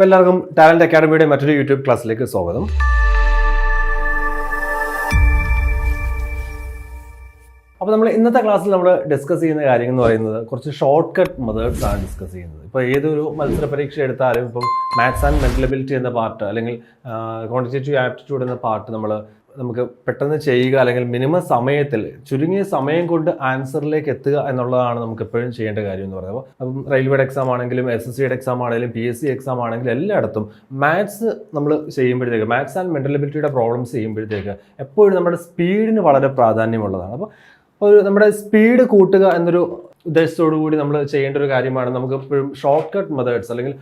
അപ്പോൾ എല്ലാവർക്കും ടാലന്റ് അക്കാഡമിയുടെ മറ്റൊരു യൂട്യൂബ് ക്ലാസ്സിലേക്ക് സ്വാഗതം. അപ്പോൾ നമ്മൾ ഇന്നത്തെ ക്ലാസ്സിൽ നമ്മൾ ഡിസ്കസ് ചെയ്യുന്ന കാര്യങ്ങൾ എന്ന് പറയുന്നത് കുറച്ച് ഷോർട്ട് കട്ട് മെത്തേഡ്സ് ആണ് ഡിസ്കസ് ചെയ്യുന്നത്. ഇപ്പോൾ ഏതൊരു മത്സര പരീക്ഷ എടുത്താലും ഇപ്പം മാത്സ് ആൻഡ് മെന്റൽ എബിലിറ്റി എന്ന പാർട്ട് അല്ലെങ്കിൽ ക്വാണ്ടിറ്റേറ്റീവ് ആപ്റ്റിറ്റ്യൂഡ് എന്ന പാർട്ട് നമ്മൾ നമുക്ക് പെട്ടെന്ന് ചെയ്യുക അല്ലെങ്കിൽ മിനിമം സമയത്തിൽ ചുരുങ്ങിയ സമയം കൊണ്ട് ആൻസറിലേക്ക് എത്തുക എന്നുള്ളതാണ് നമുക്ക് എപ്പോഴും ചെയ്യേണ്ട കാര്യം എന്ന് പറയുന്നത്. അപ്പം റെയിൽവേയുടെ എക്സാം ആണെങ്കിലും എസ് എസ് സിയുടെ എക്സാം ആണെങ്കിലും പി എസ് സി എക്സാം ആണെങ്കിലും എല്ലായിടത്തും മാത്സ് നമ്മൾ ചെയ്യുമ്പോഴത്തേക്ക് മാത്സ് ആൻഡ് മെന്റൽ എബിലിറ്റിയുടെ പ്രോബ്ലംസ് ചെയ്യുമ്പോഴത്തേക്ക് എപ്പോഴും നമ്മുടെ സ്പീഡിന് വളരെ പ്രാധാന്യമുള്ളതാണ്. അപ്പോൾ ഒരു നമ്മുടെ സ്പീഡ് കൂട്ടുക എന്നൊരു ഉദ്ദേശത്തോടു കൂടി നമ്മൾ ചെയ്യേണ്ട ഒരു കാര്യമാണ് നമുക്ക് എപ്പോഴും ഷോർട്ട് കട്ട് മെത്തേഡ്സ് അല്ലെങ്കിൽ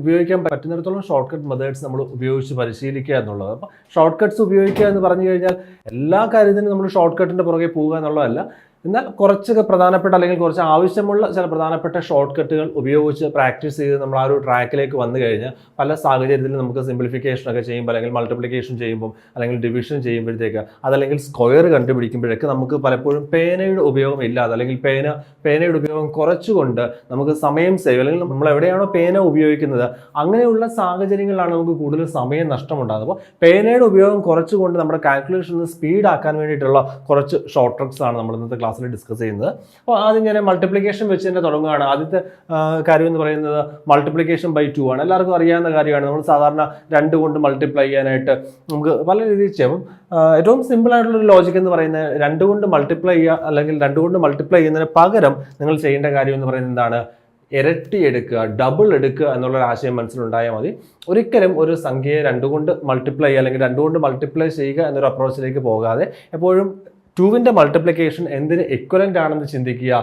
ഉപയോഗിക്കാൻ പറ്റുന്നിടത്തോളം ഷോർട്ട് കട്ട് മെത്തേഡ്സ് നമ്മൾ ഉപയോഗിച്ച് പരിശീലിക്കുക എന്നുള്ളത്. അപ്പോൾ ഷോർട്ട് കട്ട്സ് ഉപയോഗിക്കുക എന്ന് പറഞ്ഞു കഴിഞ്ഞാൽ എല്ലാ കാര്യത്തിനും നമ്മൾ ഷോർട്ട് കട്ടിന്റെ പുറകെ പോകുക എന്നുള്ളതല്ല. എന്നാൽ കുറച്ചൊക്കെ പ്രധാനപ്പെട്ട അല്ലെങ്കിൽ കുറച്ച് ആവശ്യമുള്ള ചില പ്രധാനപ്പെട്ട ഷോർട്ട് കട്ടുകൾ ഉപയോഗിച്ച് പ്രാക്ടീസ് ചെയ്ത് നമ്മൾ ആ ഒരു ട്രാക്കിലേക്ക് വന്നു കഴിഞ്ഞാൽ പല സാഹചര്യത്തിലും നമുക്ക് സിംപ്ലിഫിക്കേഷൻ ഒക്കെ ചെയ്യുമ്പോൾ അല്ലെങ്കിൽ മൾട്ടിപ്ലിക്കേഷൻ ചെയ്യുമ്പോൾ അല്ലെങ്കിൽ ഡിവിഷൻ ചെയ്യുമ്പോഴത്തേക്ക് അതല്ലെങ്കിൽ സ്ക്വയർ കണ്ടുപിടിക്കുമ്പോഴൊക്കെ നമുക്ക് പലപ്പോഴും പേനയുടെ ഉപയോഗം ഇല്ലാതെ അല്ലെങ്കിൽ പേന പേനയുടെ ഉപയോഗം കുറച്ചുകൊണ്ട് നമുക്ക് സമയം സേവ് അല്ലെങ്കിൽ നമ്മൾ എവിടെയാണോ പേന ഉപയോഗിക്കുന്നത് അങ്ങനെയുള്ള സാഹചര്യങ്ങളിലാണ് നമുക്ക് കൂടുതൽ സമയം നഷ്ടമുണ്ടാകുന്നത്. അപ്പോൾ പേനയുടെ ഉപയോഗം കുറച്ചുകൊണ്ട് നമ്മുടെ കാൽക്കുലേഷൻ സ്പീഡാക്കാൻ വേണ്ടിയിട്ടുള്ള കുറച്ച് ഷോർട്ട് ട്രിക്സ് ആണ് നമ്മൾ ഇന്നത്തെ ക്ലാസ്സിൽ ഡിസ്കസ് ചെയ്യുന്നത്. അപ്പോൾ ആദ്യം ഞാൻ മൾട്ടിപ്ലിക്കേഷൻ വെച്ച് തന്നെ തുടങ്ങുകയാണ്. ആദ്യത്തെ കാര്യം എന്ന് പറയുന്നത് മൾട്ടിപ്ലിക്കേഷൻ ബൈ ടു ആണ്. എല്ലാവർക്കും അറിയാവുന്ന കാര്യമാണ്. നമ്മൾ സാധാരണ രണ്ട് കൊണ്ട് മൾട്ടിപ്ലൈ ചെയ്യാനായിട്ട് നമുക്ക് പല രീതിയിൽ ചെയ്യും. ഏറ്റവും സിമ്പിൾ ആയിട്ടുള്ള ലോജിക് എന്ന് പറയുന്നത് രണ്ട് കൊണ്ട് മൾട്ടിപ്ലൈ ചെയ്യുക അല്ലെങ്കിൽ രണ്ട് കൊണ്ട് മൾട്ടിപ്ലൈ ചെയ്യുന്നതിന് പകരം നിങ്ങൾ ചെയ്യേണ്ട കാര്യം എന്ന് പറയുന്നത് എന്താണ്? ഇരട്ടി എടുക്കുക ഡബിൾ എടുക്കുക എന്നുള്ളൊരു ആശയം മനസ്സിലുണ്ടായാൽ മതി. ഒരിക്കലും ഒരു സംഖ്യയെ രണ്ടുകൊണ്ട് മൾട്ടിപ്ലൈ അല്ലെങ്കിൽ രണ്ടുകൊണ്ട് മൾട്ടിപ്ലൈ ചെയ്യുക എന്നൊരു അപ്രോച്ചിലേക്ക് പോകാതെ എപ്പോഴും ടുവിന്റെ മൾട്ടിപ്ലിക്കേഷൻ എന്തിന് എക്വലന്റ് ആണെന്ന് ചിന്തിക്കുക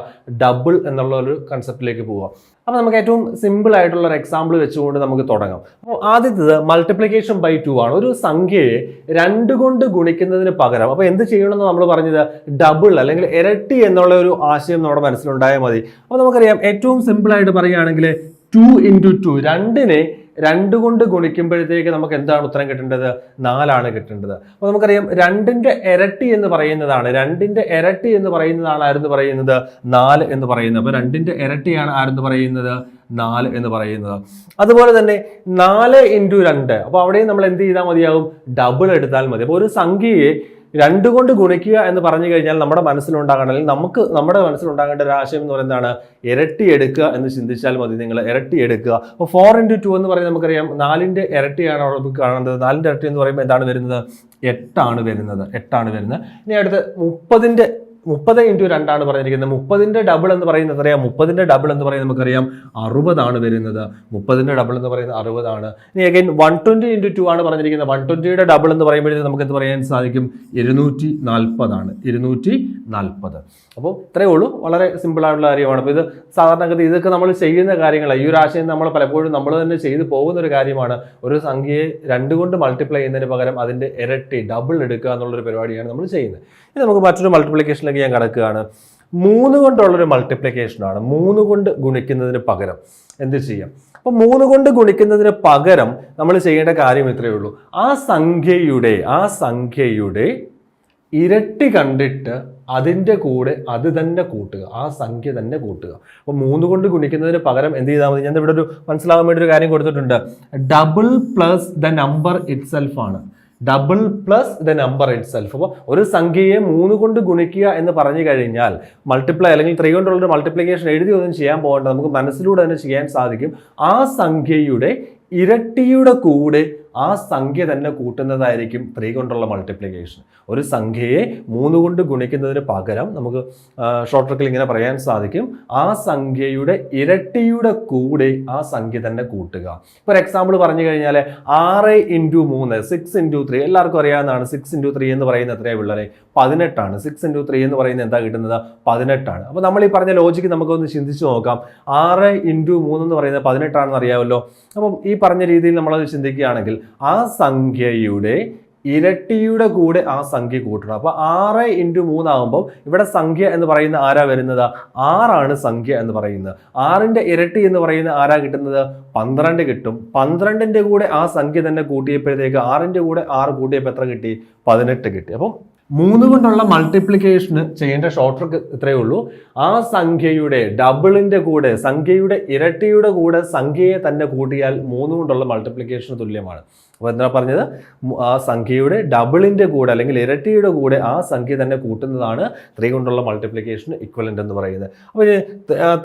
ഡബിൾ എന്നുള്ള ഒരു കൺസെപ്റ്റിലേക്ക് പോവുക. അപ്പോൾ നമുക്ക് ഏറ്റവും സിമ്പിൾ ആയിട്ടുള്ള ഒരു എക്സാമ്പിൾ വെച്ചുകൊണ്ട് നമുക്ക് തുടങ്ങാം. അപ്പോൾ ആദ്യത്തത് മൾട്ടിപ്ലിക്കേഷൻ ബൈ ടു ആണ്. ഒരു സംഖ്യയെ രണ്ട് കൊണ്ട് ഗുണിക്കുന്നതിന് പകരം അപ്പോൾ എന്ത് ചെയ്യണമെന്ന് നമ്മൾ പറഞ്ഞത്? ഡബിൾ അല്ലെങ്കിൽ ഇരട്ടി എന്നുള്ള ഒരു ആശയം നമ്മുടെ മനസ്സിലുണ്ടായാൽ മതി. അപ്പോൾ നമുക്കറിയാം ഏറ്റവും സിമ്പിളായിട്ട് പറയുകയാണെങ്കിൽ ടു ഇന്റു ടു രണ്ടിനെ രണ്ട് കൊണ്ട് ഗുണിക്കുമ്പോഴത്തേക്ക് നമുക്ക് എന്താണ് ഉത്തരം കിട്ടേണ്ടത്? നാലാണ് കിട്ടേണ്ടത്. അപ്പോൾ നമുക്കറിയാം രണ്ടിന്റെ ഇരട്ടി എന്ന് പറയുന്നതാണ്. രണ്ടിന്റെ ഇരട്ടി എന്ന് പറയുന്നതാണ് ആരെന്ന് പറയുന്നത്? നാല് എന്ന് പറയുന്നത്. അപ്പോൾ രണ്ടിന്റെ ഇരട്ടിയാണ് ആരെന്ന് പറയുന്നത്? നാല് എന്ന് പറയുന്നത്. അതുപോലെ തന്നെ നാല് ഇന്റു രണ്ട്. അപ്പോൾ അവിടെയും നമ്മൾ എന്ത് ചെയ്താൽ മതിയാകും? ഡബിൾ എടുത്താൽ മതി. അപ്പോൾ ഒരു സംഖ്യയെ രണ്ട് കൊണ്ട് ഗുണിക്കുക എന്ന് പറഞ്ഞു കഴിഞ്ഞാൽ നമ്മുടെ മനസ്സിലുണ്ടാകണമെങ്കിൽ അല്ലെങ്കിൽ നമുക്ക് നമ്മുടെ മനസ്സിലുണ്ടാകേണ്ട ഒരു ആശയം എന്ന് പറയുന്നതാണ് ഇരട്ടി എടുക്കുക എന്ന് ചിന്തിച്ചാൽ മതി നിങ്ങൾ. ഇരട്ടി എടുക്കുക. അപ്പോൾ ഫോർ ഇന്റു ടു എന്ന് പറയുന്നത് നമുക്കറിയാം. നാലിന്റെ ഇരട്ടിയാണ് അവിടെ നമുക്ക് കാണുന്നത് നാലിന്റെ ഇരട്ടി എന്ന് പറയുമ്പോൾ എന്താണ് വരുന്നത്? എട്ടാണ് വരുന്നത്. എട്ടാണ് വരുന്നത്. ഇനി അടുത്ത് മുപ്പതിന്റെ മുപ്പത് ഇന്റു രണ്ടാണ് പറഞ്ഞിരിക്കുന്നത്. മുപ്പതിന്റെ ഡബിൾ എന്ന് പറയുന്നത് എത്രയാണ് മുപ്പതിന്റെ ഡബിൾ എന്ന് പറയുന്നത് നമുക്കറിയാം അറുപതാണ് വരുന്നത്. മുപ്പതിന്റെ ഡബിൾ എന്ന് പറയുന്നത് അറുപതാണ്. ഇനി again one twenty into two ആണ് പറഞ്ഞിരിക്കുന്നത്. വൺ ട്വന്റിയുടെ ഡബിൾ എന്ന് പറയുമ്പോഴത്തേക്ക് നമുക്ക് എന്ത് പറയാൻ സാധിക്കും? ഇരുന്നൂറ്റി നാൽപ്പതാണ് ഇരുന്നൂറ്റി നാൽപ്പത് അപ്പോൾ ഇത്രയേ ഉള്ളൂ. വളരെ സിമ്പിളായിട്ടുള്ള കാര്യമാണ്. അപ്പോൾ ഇത് സാധാരണഗതി ഇതൊക്കെ നമ്മൾ ചെയ്യുന്ന കാര്യങ്ങളാണ് ഈ ഒരു ആശയം നമ്മൾ പലപ്പോഴും നമ്മൾ തന്നെ ചെയ്തു പോകുന്ന ഒരു കാര്യമാണ്. ഒരു സംഖ്യയെ രണ്ട് കൊണ്ട് മൾട്ടിപ്ലൈ ചെയ്യുന്നതിന് പകരം അതിന്റെ ഇരട്ടി ഡബിൾ എടുക്കുക എന്നുള്ളൊരു പരിപാടിയാണ് നമ്മൾ ചെയ്യുന്നത്. ഇനി നമുക്ക് മറ്റൊരു മൾട്ടിപ്ലിക്കേഷനിലേക്ക് ഞാൻ കിടക്കുകയാണ്. മൂന്ന് കൊണ്ടുള്ളൊരു മൾട്ടിപ്ലിക്കേഷനാണ് മൂന്ന് കൊണ്ട് ഗുണിക്കുന്നതിന് പകരം എന്ത് ചെയ്യാം? അപ്പോൾ മൂന്ന് കൊണ്ട് ഗുണിക്കുന്നതിന് പകരം നമ്മൾ ചെയ്യേണ്ട കാര്യം ഇത്രയേ ഉള്ളൂ. ആ സംഖ്യയുടെ ആ സംഖ്യയുടെ ഇരട്ടി കണ്ടിട്ട് അതിന്റെ കൂടെ അത് തന്നെ കൂട്ടുക. ആ സംഖ്യ തന്നെ കൂട്ടുക. അപ്പോൾ മൂന്ന് കൊണ്ട് ഗുണിക്കുന്നതിന് പകരം എന്ത് ചെയ്താൽ മതി? ഞാൻ ഇവിടെ ഒരു മനസ്സിലാവാൻ വേണ്ടി ഒരു കാര്യം കൊടുത്തിട്ടുണ്ട്. Double plus the number itself ആണ്. Double plus the number itself അപ്പോൾ ഒരു സംഖ്യയെ മൂന്ന് കൊണ്ട് ഗുണിക്കുക എന്ന് പറഞ്ഞു കഴിഞ്ഞാൽ മൾട്ടിപ്ലൈ അല്ലെങ്കിൽ ത്രീ കൊണ്ടുള്ളൊരു മൾട്ടിപ്ലിക്കേഷൻ എഴുതി ഒന്നും ചെയ്യാൻ പോകേണ്ട. നമുക്ക് മനസ്സിലൂടെ തന്നെ ചെയ്യാൻ സാധിക്കും. ആ സംഖ്യയുടെ ഇരട്ടിയുടെ കൂടെ ആ സംഖ്യ തന്നെ കൂട്ടുന്നതായിരിക്കും ത്രീ കൊണ്ടുള്ള മൾട്ടിപ്ലിക്കേഷൻ ഒരു സംഖ്യയെ മൂന്ന് കൊണ്ട് ഗുണിക്കുന്നതിന് പകരം നമുക്ക് ഷോർട്ട് ട്രിക്കിൽ ഇങ്ങനെ പറയാൻ സാധിക്കും. ആ സംഖ്യയുടെ ഇരട്ടിയുടെ കൂടെ ആ സംഖ്യ തന്നെ കൂട്ടുക. ഇപ്പോൾ ഒരു എക്സാമ്പിൾ പറഞ്ഞു കഴിഞ്ഞാൽ ആറ് ഇന്റു മൂന്ന് സിക്സ് ഇന്റു ത്രീ എല്ലാവർക്കും അറിയാവുന്നതാണ്. സിക്സ് ഇന്റു ത്രീ എന്ന് പറയുന്ന എത്രയാണ് പിള്ളേരെ? പതിനെട്ടാണ്. സിക്സ് ഇന്റു ത്രീ എന്ന് പറയുന്നത് എന്താ കിട്ടുന്നത്? പതിനെട്ടാണ്. അപ്പോൾ നമ്മൾ ഈ പറഞ്ഞ ലോജിക്ക് നമുക്കൊന്ന് ചിന്തിച്ച് നോക്കാം. ആറ് ഇന്റു മൂന്ന് എന്ന് പറയുന്നത് പതിനെട്ടാണെന്ന് അറിയാമല്ലോ. അപ്പം ഈ പറഞ്ഞ രീതിയിൽ നമ്മളത് ചിന്തിക്കുകയാണെങ്കിൽ ആ സംഖ്യയുടെ ഇരട്ടിയുടെ കൂടെ ആ സംഖ്യ കൂട്ടണം. അപ്പോൾ ആറ് ഇന്റു മൂന്നാകുമ്പോൾ ഇവിടെ സംഖ്യ എന്ന് പറയുന്ന ആരാ വരുന്നത്? ആറാണ് സംഖ്യ എന്ന് പറയുന്നത്. ആറിന്റെ ഇരട്ടി എന്ന് പറയുന്ന ആരാ കിട്ടുന്നത്? പന്ത്രണ്ട് കിട്ടും. പന്ത്രണ്ടിന്റെ കൂടെ ആ സംഖ്യ തന്നെ കൂട്ടിയപ്പോഴത്തേക്ക് ആറിന്റെ കൂടെ ആറ് കൂട്ടിയപ്പോൾ എത്ര കിട്ടി? പതിനെട്ട് കിട്ടി. അപ്പം മൂന്ന് കൊണ്ടുള്ള മൾട്ടിപ്ലിക്കേഷന് ചെയ്യേണ്ട ഷോർട്ട് ട്രിക്ക് ഇത്രയേ ഉള്ളൂ. ആ സംഖ്യയുടെ ഡബിളിന്റെ കൂടെ സംഖ്യയുടെ ഇരട്ടിയുടെ കൂടെ സംഖ്യയെ തന്നെ കൂട്ടിയാൽ മൂന്ന് കൊണ്ടുള്ള മൾട്ടിപ്ലിക്കേഷന് തുല്യമാണ്. അപ്പോൾ എന്താ പറഞ്ഞത്? ആ സംഖ്യയുടെ ഡബിളിന്റെ കൂടെ അല്ലെങ്കിൽ ഇരട്ടിയുടെ കൂടെ ആ സംഖ്യ തന്നെ കൂട്ടുന്നതാണ് ത്രീ കൊണ്ടുള്ള മൾട്ടിപ്ലിക്കേഷൻ ഇക്വലന്റ് എന്ന് പറയുന്നത്. അപ്പോൾ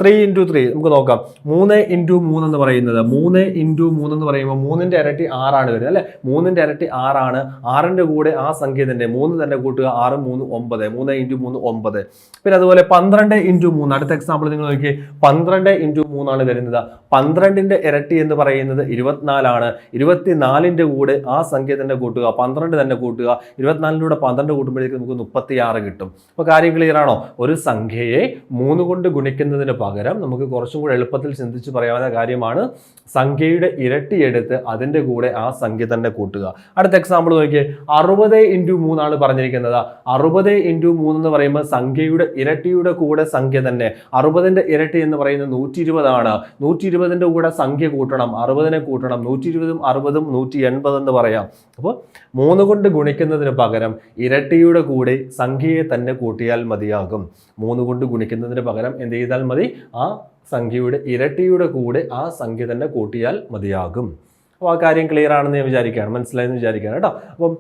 ത്രീ ഇന്റു ത്രീ നമുക്ക് നോക്കാം. മൂന്ന് ഇന്റു മൂന്ന് എന്ന് പറയുന്നത് മൂന്ന് ഇന്റു മൂന്ന് എന്ന് പറയുമ്പോൾ മൂന്നിന്റെ ഇരട്ടി ആറാണ് വരുന്നത് അല്ലേ? മൂന്നിന്റെ ഇരട്ടി ആറാണ്. ആറിന്റെ കൂടെ ആ സംഖ്യ തന്നെ മൂന്ന് തന്നെ കൂട്ടുക ആറ് മൂന്ന് ഒമ്പത്. മൂന്ന് ഇന്റു മൂന്ന് ഒമ്പത്. പിന്നെ അതുപോലെ പന്ത്രണ്ട് ഇന്റു മൂന്ന്. അടുത്ത എക്സാമ്പിൾ നിങ്ങൾ നോക്കി പന്ത്രണ്ട് ഇന്റു മൂന്നാണ് വരുന്നത്. പന്ത്രണ്ടിന്റെ ഇരട്ടി എന്ന് പറയുന്നത് ഇരുപത്തിനാലാണ്. ഇരുപത്തിനാലിന്റെ കൂടെ ആ സംഖ്യ തന്നെ കൂട്ടുക പന്ത്രണ്ട് തന്നെ കൂട്ടുക ഇരുപത്തിനാലിലൂടെ പന്ത്രണ്ട് കൂട്ടുമ്പോഴേക്ക് നമുക്ക് മുപ്പത്തിയാറ് കിട്ടും. അപ്പോൾ കാര്യം ക്ലിയർ ആണോ? ഒരു സംഖ്യയെ മൂന്ന് കൊണ്ട് ഗുണിക്കുന്നതിന് പകരം നമുക്ക് കുറച്ചും കൂടെ എളുപ്പത്തിൽ ചിന്തിച്ച് പറയാവുന്ന കാര്യമാണ് സംഖ്യയുടെ ഇരട്ടി എടുത്ത് അതിന്റെ കൂടെ ആ സംഖ്യ തന്നെ കൂട്ടുക. അടുത്ത എക്സാമ്പിൾ നോക്കിയേ. അറുപത് ഇന്റു മൂന്നാണ് പറഞ്ഞിരിക്കുന്നത്. അറുപത് ഇന്റു മൂന്ന് എന്ന് പറയുമ്പോൾ സംഖ്യയുടെ ഇരട്ടിയുടെ കൂടെ സംഖ്യ തന്നെ. അറുപതിന്റെ ഇരട്ടി എന്ന് പറയുന്നത് നൂറ്റി ഇരുപതാണ് നൂറ്റി ഇരുപതിന്റെ കൂടെ സംഖ്യ കൂട്ടണം. അറുപതിനെ കൂട്ടണം. നൂറ്റി ഇരുപതും അറുപതും നൂറ്റി എൺപത് എന്ന് പറയാം. അപ്പോൾ മൂന്ന് കൊണ്ട് ഗുണിക്കുന്നതിന് പകരം ഇരട്ടിയുടെ കൂടെ സംഖ്യയെ തന്നെ കൂട്ടിയാൽ മതിയാകും. മൂന്ന് കൊണ്ട് ഗുണിക്കുന്നതിന് പകരം എന്ത് ചെയ്താൽ മതി? ആ സംഖ്യയുടെ ഇരട്ടിയുടെ കൂടെ ആ സംഖ്യ തന്നെ കൂട്ടിയാൽ മതിയാകും. അപ്പോൾ ആ കാര്യം ക്ലിയർ ആണെന്ന് ഞാൻ വിചാരിക്കുകയാണ്. മനസ്സിലായെന്ന് വിചാരിക്കുകയാണ് കേട്ടോ. അപ്പം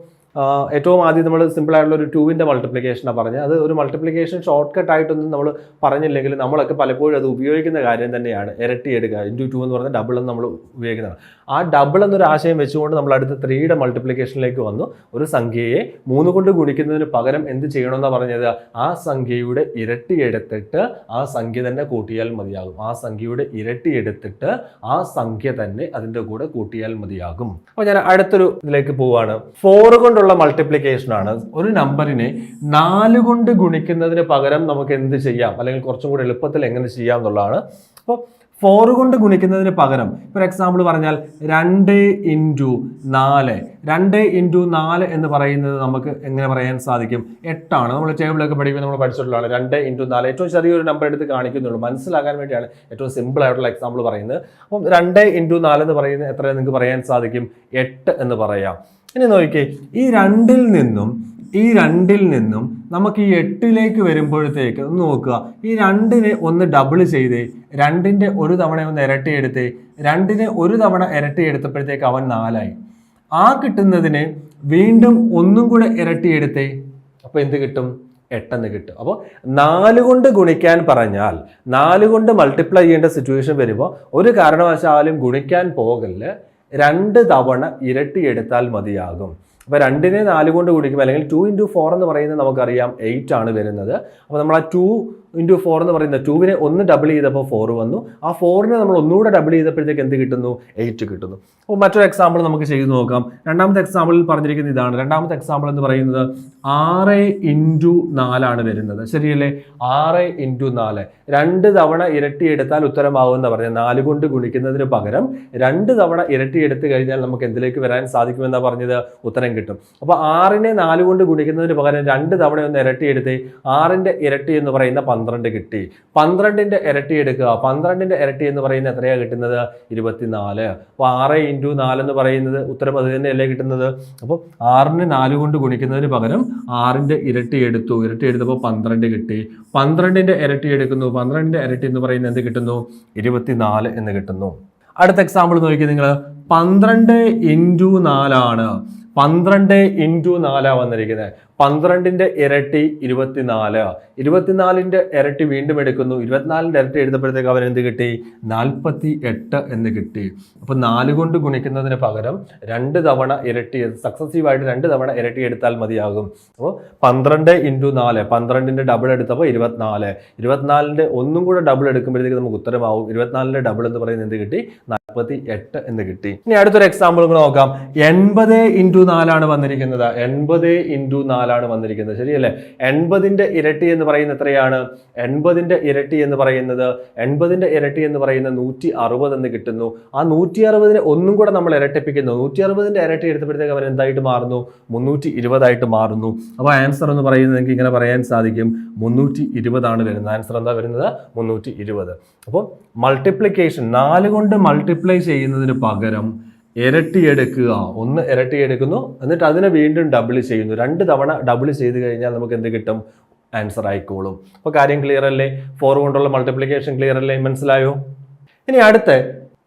ഏറ്റവും ആദ്യം നമ്മൾ സിമ്പിൾ ആയിട്ടുള്ള ഒരു ടൂവിന്റെ മൾട്ടിപ്ലിക്കേഷനാണ് പറഞ്ഞത്. അത് ഒരു മൾട്ടിപ്ലിക്കേഷൻ ഷോർട്ട് കട്ട് ആയിട്ടൊന്നും നമ്മൾ പറഞ്ഞില്ലെങ്കിൽ നമ്മളൊക്കെ പലപ്പോഴും അത് ഉപയോഗിക്കുന്ന കാര്യം തന്നെയാണ്. ഇരട്ടി എടുക്കുക ഇന്റു ടു എന്ന് പറഞ്ഞാൽ ഡബിൾ എന്ന് നമ്മൾ ഉപയോഗിക്കുന്നതാണ്. ആ ഡബിൾ എന്നൊരു ആശയം വെച്ചുകൊണ്ട് നമ്മൾ അടുത്ത ത്രീയുടെ മൾട്ടിപ്ലിക്കേഷനിലേക്ക് വന്നു. ഒരു സംഖ്യയെ മൂന്ന് കൊണ്ട് ഗുണിക്കുന്നതിന് പകരം എന്ത് ചെയ്യണമെന്നാണ് പറഞ്ഞത്? ആ സംഖ്യയുടെ ഇരട്ടി എടുത്തിട്ട് ആ സംഖ്യ തന്നെ കൂട്ടിയാൽ മതിയാകും. ആ സംഖ്യയുടെ ഇരട്ടി എടുത്തിട്ട് ആ സംഖ്യ തന്നെ അതിന്റെ കൂടെ കൂട്ടിയാൽ മതിയാകും. അപ്പോൾ ഞാൻ അടുത്തൊരു ഇതിലേക്ക് പോവുകയാണ് ഫോർ കൊണ്ടുള്ള മൾട്ടിപ്ലിക്കേഷൻ ആണ്. ഒരു നമ്പറിനെ നാല് കൊണ്ട് ഗുണിക്കുന്നതിന് പകരം നമുക്ക് എന്ത് ചെയ്യാം? അല്ലെങ്കിൽ കുറച്ചും കൂടി എളുപ്പത്തിൽ എങ്ങനെ ചെയ്യാം എന്നുള്ളതാണ്. അപ്പോൾ ഫോർ കൊണ്ട് ഗുണിക്കുന്നതിന് പകരം ഫോർ എക്സാമ്പിൾ പറഞ്ഞാൽ രണ്ട് ഇന്റു നാല്. രണ്ട് ഇന്റു നാല് എന്ന് പറയുന്നത് നമുക്ക് എങ്ങനെ പറയാൻ സാധിക്കും? എട്ടാണ്. നമ്മൾ ടേബിളൊക്കെ പഠിക്കുമ്പോൾ നമ്മൾ പഠിച്ചിട്ടുള്ളതാണ്. രണ്ട് ഇന്റു നാല്. ഏറ്റവും ചെറിയൊരു നമ്പർ എടുത്ത് കാണിക്കുന്നുള്ളൂ. മനസ്സിലാക്കാൻ വേണ്ടിയാണ് ഏറ്റവും സിമ്പിൾ ആയിട്ടുള്ള എക്സാമ്പിൾ പറയുന്നത്. അപ്പം രണ്ട് ഇന്റു നാല് എന്ന് പറയുന്നത് എത്ര നിങ്ങൾക്ക് പറയാൻ സാധിക്കും? എട്ട് എന്ന് പറയാം. ഇനി നോക്കിക്കേ ഈ രണ്ടിൽ നിന്നും ഈ രണ്ടിൽ നിന്നും നമുക്ക് ഈ എട്ടിലേക്ക് വരുമ്പോഴത്തേക്ക് ഒന്ന് നോക്കുക. ഈ രണ്ടിനെ ഒന്ന് ഡബിൾ ചെയ്തേ രണ്ടിന്റെ ഒരു തവണ ഒന്ന് ഇരട്ടിയെടുത്തേ രണ്ടിനെ ഒരു തവണ ഇരട്ടിയെടുത്തപ്പോഴത്തേക്ക് അവൻ നാലായി. ആ കിട്ടുന്നതിന് വീണ്ടും ഒന്നും കൂടെ ഇരട്ടിയെടുത്തേ അപ്പോൾ എന്ത് കിട്ടും? എട്ടെന്ന് കിട്ടും. അപ്പോൾ നാല് കൊണ്ട് ഗുണിക്കാൻ പറഞ്ഞാൽ നാല് കൊണ്ട് മൾട്ടിപ്ലൈ ചെയ്യേണ്ട സിറ്റുവേഷൻ വരുമ്പോൾ ഒരു കാരണവശാലും ഗുണിക്കാൻ പോകൽ രണ്ട് തവണ ഇരട്ടി എടുത്താൽ മതിയാകും. അപ്പോൾ രണ്ടിനെ നാല് കൊണ്ട് ഗുണിക്കുമ്പോൾ അല്ലെങ്കിൽ ടു ഇന്റു ഫോർ എന്ന് പറയുന്നത് നമുക്കറിയാം എയ്റ്റ് ആണ് വരുന്നത്. അപ്പോൾ നമ്മൾ ആ ടു ഇന്റു ഫോർ എന്ന് പറയുന്ന ടൂവിനെ ഒന്ന് ഡബിൾ ചെയ്തപ്പോൾ ഫോർ വന്നു. ആ ഫോറിനെ നമ്മൾ ഒന്നുകൂടെ ഡബിൾ ചെയ്തപ്പോഴത്തേക്ക് എന്ത് കിട്ടുന്നു? എയ്റ്റ് കിട്ടുന്നു. അപ്പോൾ മറ്റൊരു എക്സാമ്പിൾ നമുക്ക് ചെയ്തു നോക്കാം. രണ്ടാമത്തെ എക്സാമ്പിളിൽ പറഞ്ഞിരിക്കുന്ന ഇതാണ്. രണ്ടാമത്തെ എക്സാമ്പിൾ എന്ന് പറയുന്നത് ആറ് ഇന്റു നാലാണ് വരുന്നത്. ശരിയല്ലേ? ആറ് ഇന്റു നാല്. രണ്ട് തവണ ഇരട്ടി എടുത്താൽ ഉത്തരമാവുമെന്ന് പറഞ്ഞാൽ നാല് കൊണ്ട് ഗുണിക്കുന്നതിന് പകരം രണ്ട് തവണ ഇരട്ടി എടുത്തു കഴിഞ്ഞാൽ നമുക്ക് എന്തിലേക്ക് വരാൻ സാധിക്കുമെന്നാണ് പറഞ്ഞത്? ഉത്തരം കിട്ടും. അപ്പോൾ ആറിനെ നാല് കൊണ്ട് ഗുണിക്കുന്നതിന് പകരം രണ്ട് തവണ ഒന്ന് ഇരട്ടി എടുത്ത് ആറിന്റെ ഇരട്ടി എന്ന് പറയുന്ന പന്ത്രണ്ട് കിട്ടി. പന്ത്രണ്ടിന്റെ ഇരട്ടി എടുക്കുക. പന്ത്രണ്ടിന്റെ ഇരട്ടി എന്ന് പറയുന്നത് എത്രയാണ് കിട്ടുന്നത്? ഇരുപത്തിനാല്. അപ്പോൾ ആറ് ഇന്റു നാല് എന്ന് പറയുന്നത് ഉത്തരം അത് തന്നെയല്ലേ കിട്ടുന്നത്? അപ്പോൾ ആറിന് നാല് കൊണ്ട് ഗുണിക്കുന്നതിന് പകരം ആറിന്റെ ഇരട്ടി എടുത്തു. ഇരട്ടി എടുത്തപ്പോൾ പന്ത്രണ്ട് കിട്ടി. പന്ത്രണ്ടിന്റെ ഇരട്ടി എടുക്കുന്നു. പന്ത്രണ്ടിന്റെ ഇരട്ടി എന്ന് പറയുന്നത് എന്ത് കിട്ടുന്നു? ഇരുപത്തിനാല് എന്ന് കിട്ടുന്നു. അടുത്ത എക്സാമ്പിൾ നോക്കി നിങ്ങൾ പന്ത്രണ്ട് ഇന്റു നാലാണ്. പന്ത്രണ്ട് ഇന്റു നാലാണ് വന്നിരിക്കുന്നത് പന്ത്രണ്ടിന്റെ ഇരട്ടി ഇരുപത്തിനാല്. ഇരുപത്തിനാലിന്റെ ഇരട്ടി വീണ്ടും എടുക്കുന്നു. ഇരുപത്തിനാലിന്റെ ഇരട്ടി എഴുതപ്പോഴത്തേക്ക് അവൻ എന്ത് കിട്ടി? നാൽപ്പത്തി എട്ട് എന്ന് കിട്ടി. അപ്പോൾ നാല് കൊണ്ട് ഗുണിക്കുന്നതിന് പകരം രണ്ട് തവണ ഇരട്ടി സക്സസീവായിട്ട് രണ്ട് തവണ ഇരട്ടി എടുത്താൽ മതിയാകും. അപ്പോൾ പന്ത്രണ്ട് ഇന്റു നാല് പന്ത്രണ്ടിന്റെ ഡബിൾ എടുത്തപ്പോൾ ഇരുപത്തിനാല്. ഇരുപത്തിനാലിന്റെ ഒന്നും കൂടെ ഡബിൾ എടുക്കുമ്പോഴത്തേക്ക് നമുക്ക് ഉത്തരമാവും. ഇരുപത്തിനാലിന്റെ ഡബിൾ എന്ന് പറയുന്നത് എന്ത് കിട്ടി? നാൽപ്പത്തി എട്ട് എന്ന് കിട്ടി. ഇനി അടുത്തൊരു എക്സാമ്പിൾ നോക്കാം. എൺപത് ഇന്റു നാലാണ് വന്നിരിക്കുന്നത്. എൺപത് ഇന്റു നാലാണ് വന്നിരിക്കുന്നത്. ശരിയല്ലേ? എൺപതിന്റെ ഇരട്ടി എന്ന് പറയുന്നത് എത്രയാണ്? എൺപതിന്റെ ഇരട്ടി എന്ന് പറയുന്നത് എൺപതിന്റെ ഇരട്ടി എന്ന് പറയുന്ന നൂറ്റി അറുപത് എന്ന് കിട്ടുന്നു. ആ നൂറ്റി അറുപതിനെ ഒന്നും കൂടെ നമ്മൾ ഇരട്ടിപ്പിക്കുന്നു. നൂറ്റി അറുപതിന്റെ ഇരട്ടി എടുത്തപ്പോഴത്തേക്ക് അവൻ എന്തായിട്ട് മാറുന്നു? മുന്നൂറ്റി ഇരുപതായിട്ട് മാറുന്നു. അപ്പോൾ ആൻസർ എന്ന് പറയുന്നത് എനിക്ക് ഇങ്ങനെ പറയാൻ സാധിക്കും. മുന്നൂറ്റി ഇരുപതാണ് വരുന്നത്. ആൻസർ എന്താ വരുന്നത്? മുന്നൂറ്റി ഇരുപത് അപ്പോൾ മൾട്ടിപ്ലിക്കേഷൻ നാല് കൊണ്ട് മൾട്ടിപ്ലൈ ചെയ്യുന്നതിന് പകരം ഇരട്ടിയെടുക്കുക. ഒന്ന് ഇരട്ടിയെടുക്കുന്നു. എന്നിട്ട് അതിനെ വീണ്ടും ഡബിൾ ചെയ്യുന്നു. രണ്ട് തവണ ഡബിൾ ചെയ്ത് കഴിഞ്ഞാൽ നമുക്ക് എന്ത് കിട്ടും? ആൻസർ ആയിക്കോളും. അപ്പോൾ കാര്യം ക്ലിയർ അല്ലേ? ഫോർ കൊണ്ടുള്ള മൾട്ടിപ്ലിക്കേഷൻ ക്ലിയർ അല്ലേ? മനസ്സിലായോ? ഇനി അടുത്ത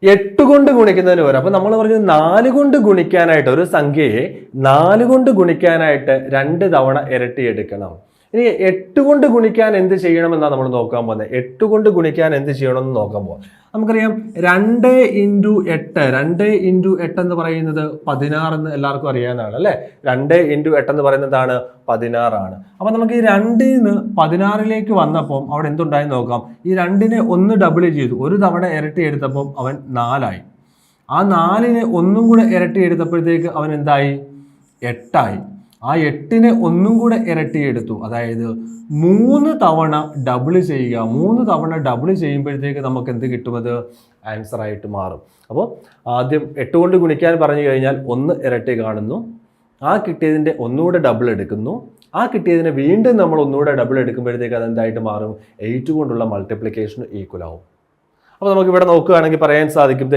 എട്ട് കൊണ്ട് ഗുണിക്കുന്നതിന് പകരം അപ്പൊ നമ്മൾ പറഞ്ഞു നാല് കൊണ്ട് ഗുണിക്കാനായിട്ട് ഒരു സംഖ്യയെ നാല് കൊണ്ട് ഗുണിക്കാനായിട്ട് രണ്ട് തവണ ഇരട്ടി എടുക്കണം ഇനി എട്ട് കൊണ്ട് ഗുണിക്കാൻ എന്ത് ചെയ്യണമെന്നാണ് നമ്മൾ നോക്കാൻ പോകുന്നത്? എട്ട് കൊണ്ട് ഗുണിക്കാൻ എന്ത് ചെയ്യണമെന്ന് നോക്കാൻ പോകാം നമുക്കറിയാം രണ്ട് ഇന്റു എട്ട് രണ്ട് ഇന്റു എട്ട് എന്ന് പറയുന്നത് പതിനാറെന്ന് എല്ലാവർക്കും അറിയാവുന്നതാണ് അല്ലേ? രണ്ട് ഇന്റു എട്ട് എന്ന് പറയുന്നതാണ് പതിനാറാണ്. അപ്പൊ നമുക്ക് ഈ രണ്ടിൽ നിന്ന് പതിനാറിലേക്ക് വന്നപ്പോൾ അവിടെ എന്തുണ്ടായി നോക്കാം? ഈ രണ്ടിനെ ഒന്ന് ഡബിൾ ചെയ്തു. ഒരു തവണ ഇരട്ടി എടുത്തപ്പം അവൻ നാലായി. ആ നാലിനെ ഒന്നും കൂടെ ഇരട്ടി എടുത്തപ്പോഴത്തേക്ക് അവൻ എന്തായി? എട്ടായി. ആ എട്ടിനെ ഒന്നും കൂടെ ഇരട്ടിയെടുത്തു. അതായത് മൂന്ന് തവണ ഡബിൾ ചെയ്യുക മൂന്ന് തവണ ഡബിൾ ചെയ്യുമ്പോഴത്തേക്ക് നമുക്ക് എന്ത് കിട്ടുമത് ആൻസർ ആയിട്ട് മാറും. അപ്പോൾ ആദ്യം എട്ട് കൊണ്ട് ഗുണിക്കാൻ പറഞ്ഞു കഴിഞ്ഞാൽ ഒന്ന് ഇരട്ടി കാണുന്നു. ആ കിട്ടിയതിന്റെ ഒന്നുകൂടെ ഡബിൾ എടുക്കുന്നു. ആ കിട്ടിയതിനെ വീണ്ടും നമ്മൾ ഒന്നുകൂടെ ഡബിൾ എടുക്കുമ്പോഴത്തേക്ക് അതെന്തായിട്ട് മാറും? എയ്റ്റ് കൊണ്ടുള്ള മൾട്ടിപ്ലിക്കേഷൻ ഈക്വൽ ആവും. അപ്പോൾ നമുക്ക് ഇവിടെ നോക്കുകയാണെങ്കിൽ പറയാൻ സാധിക്കും.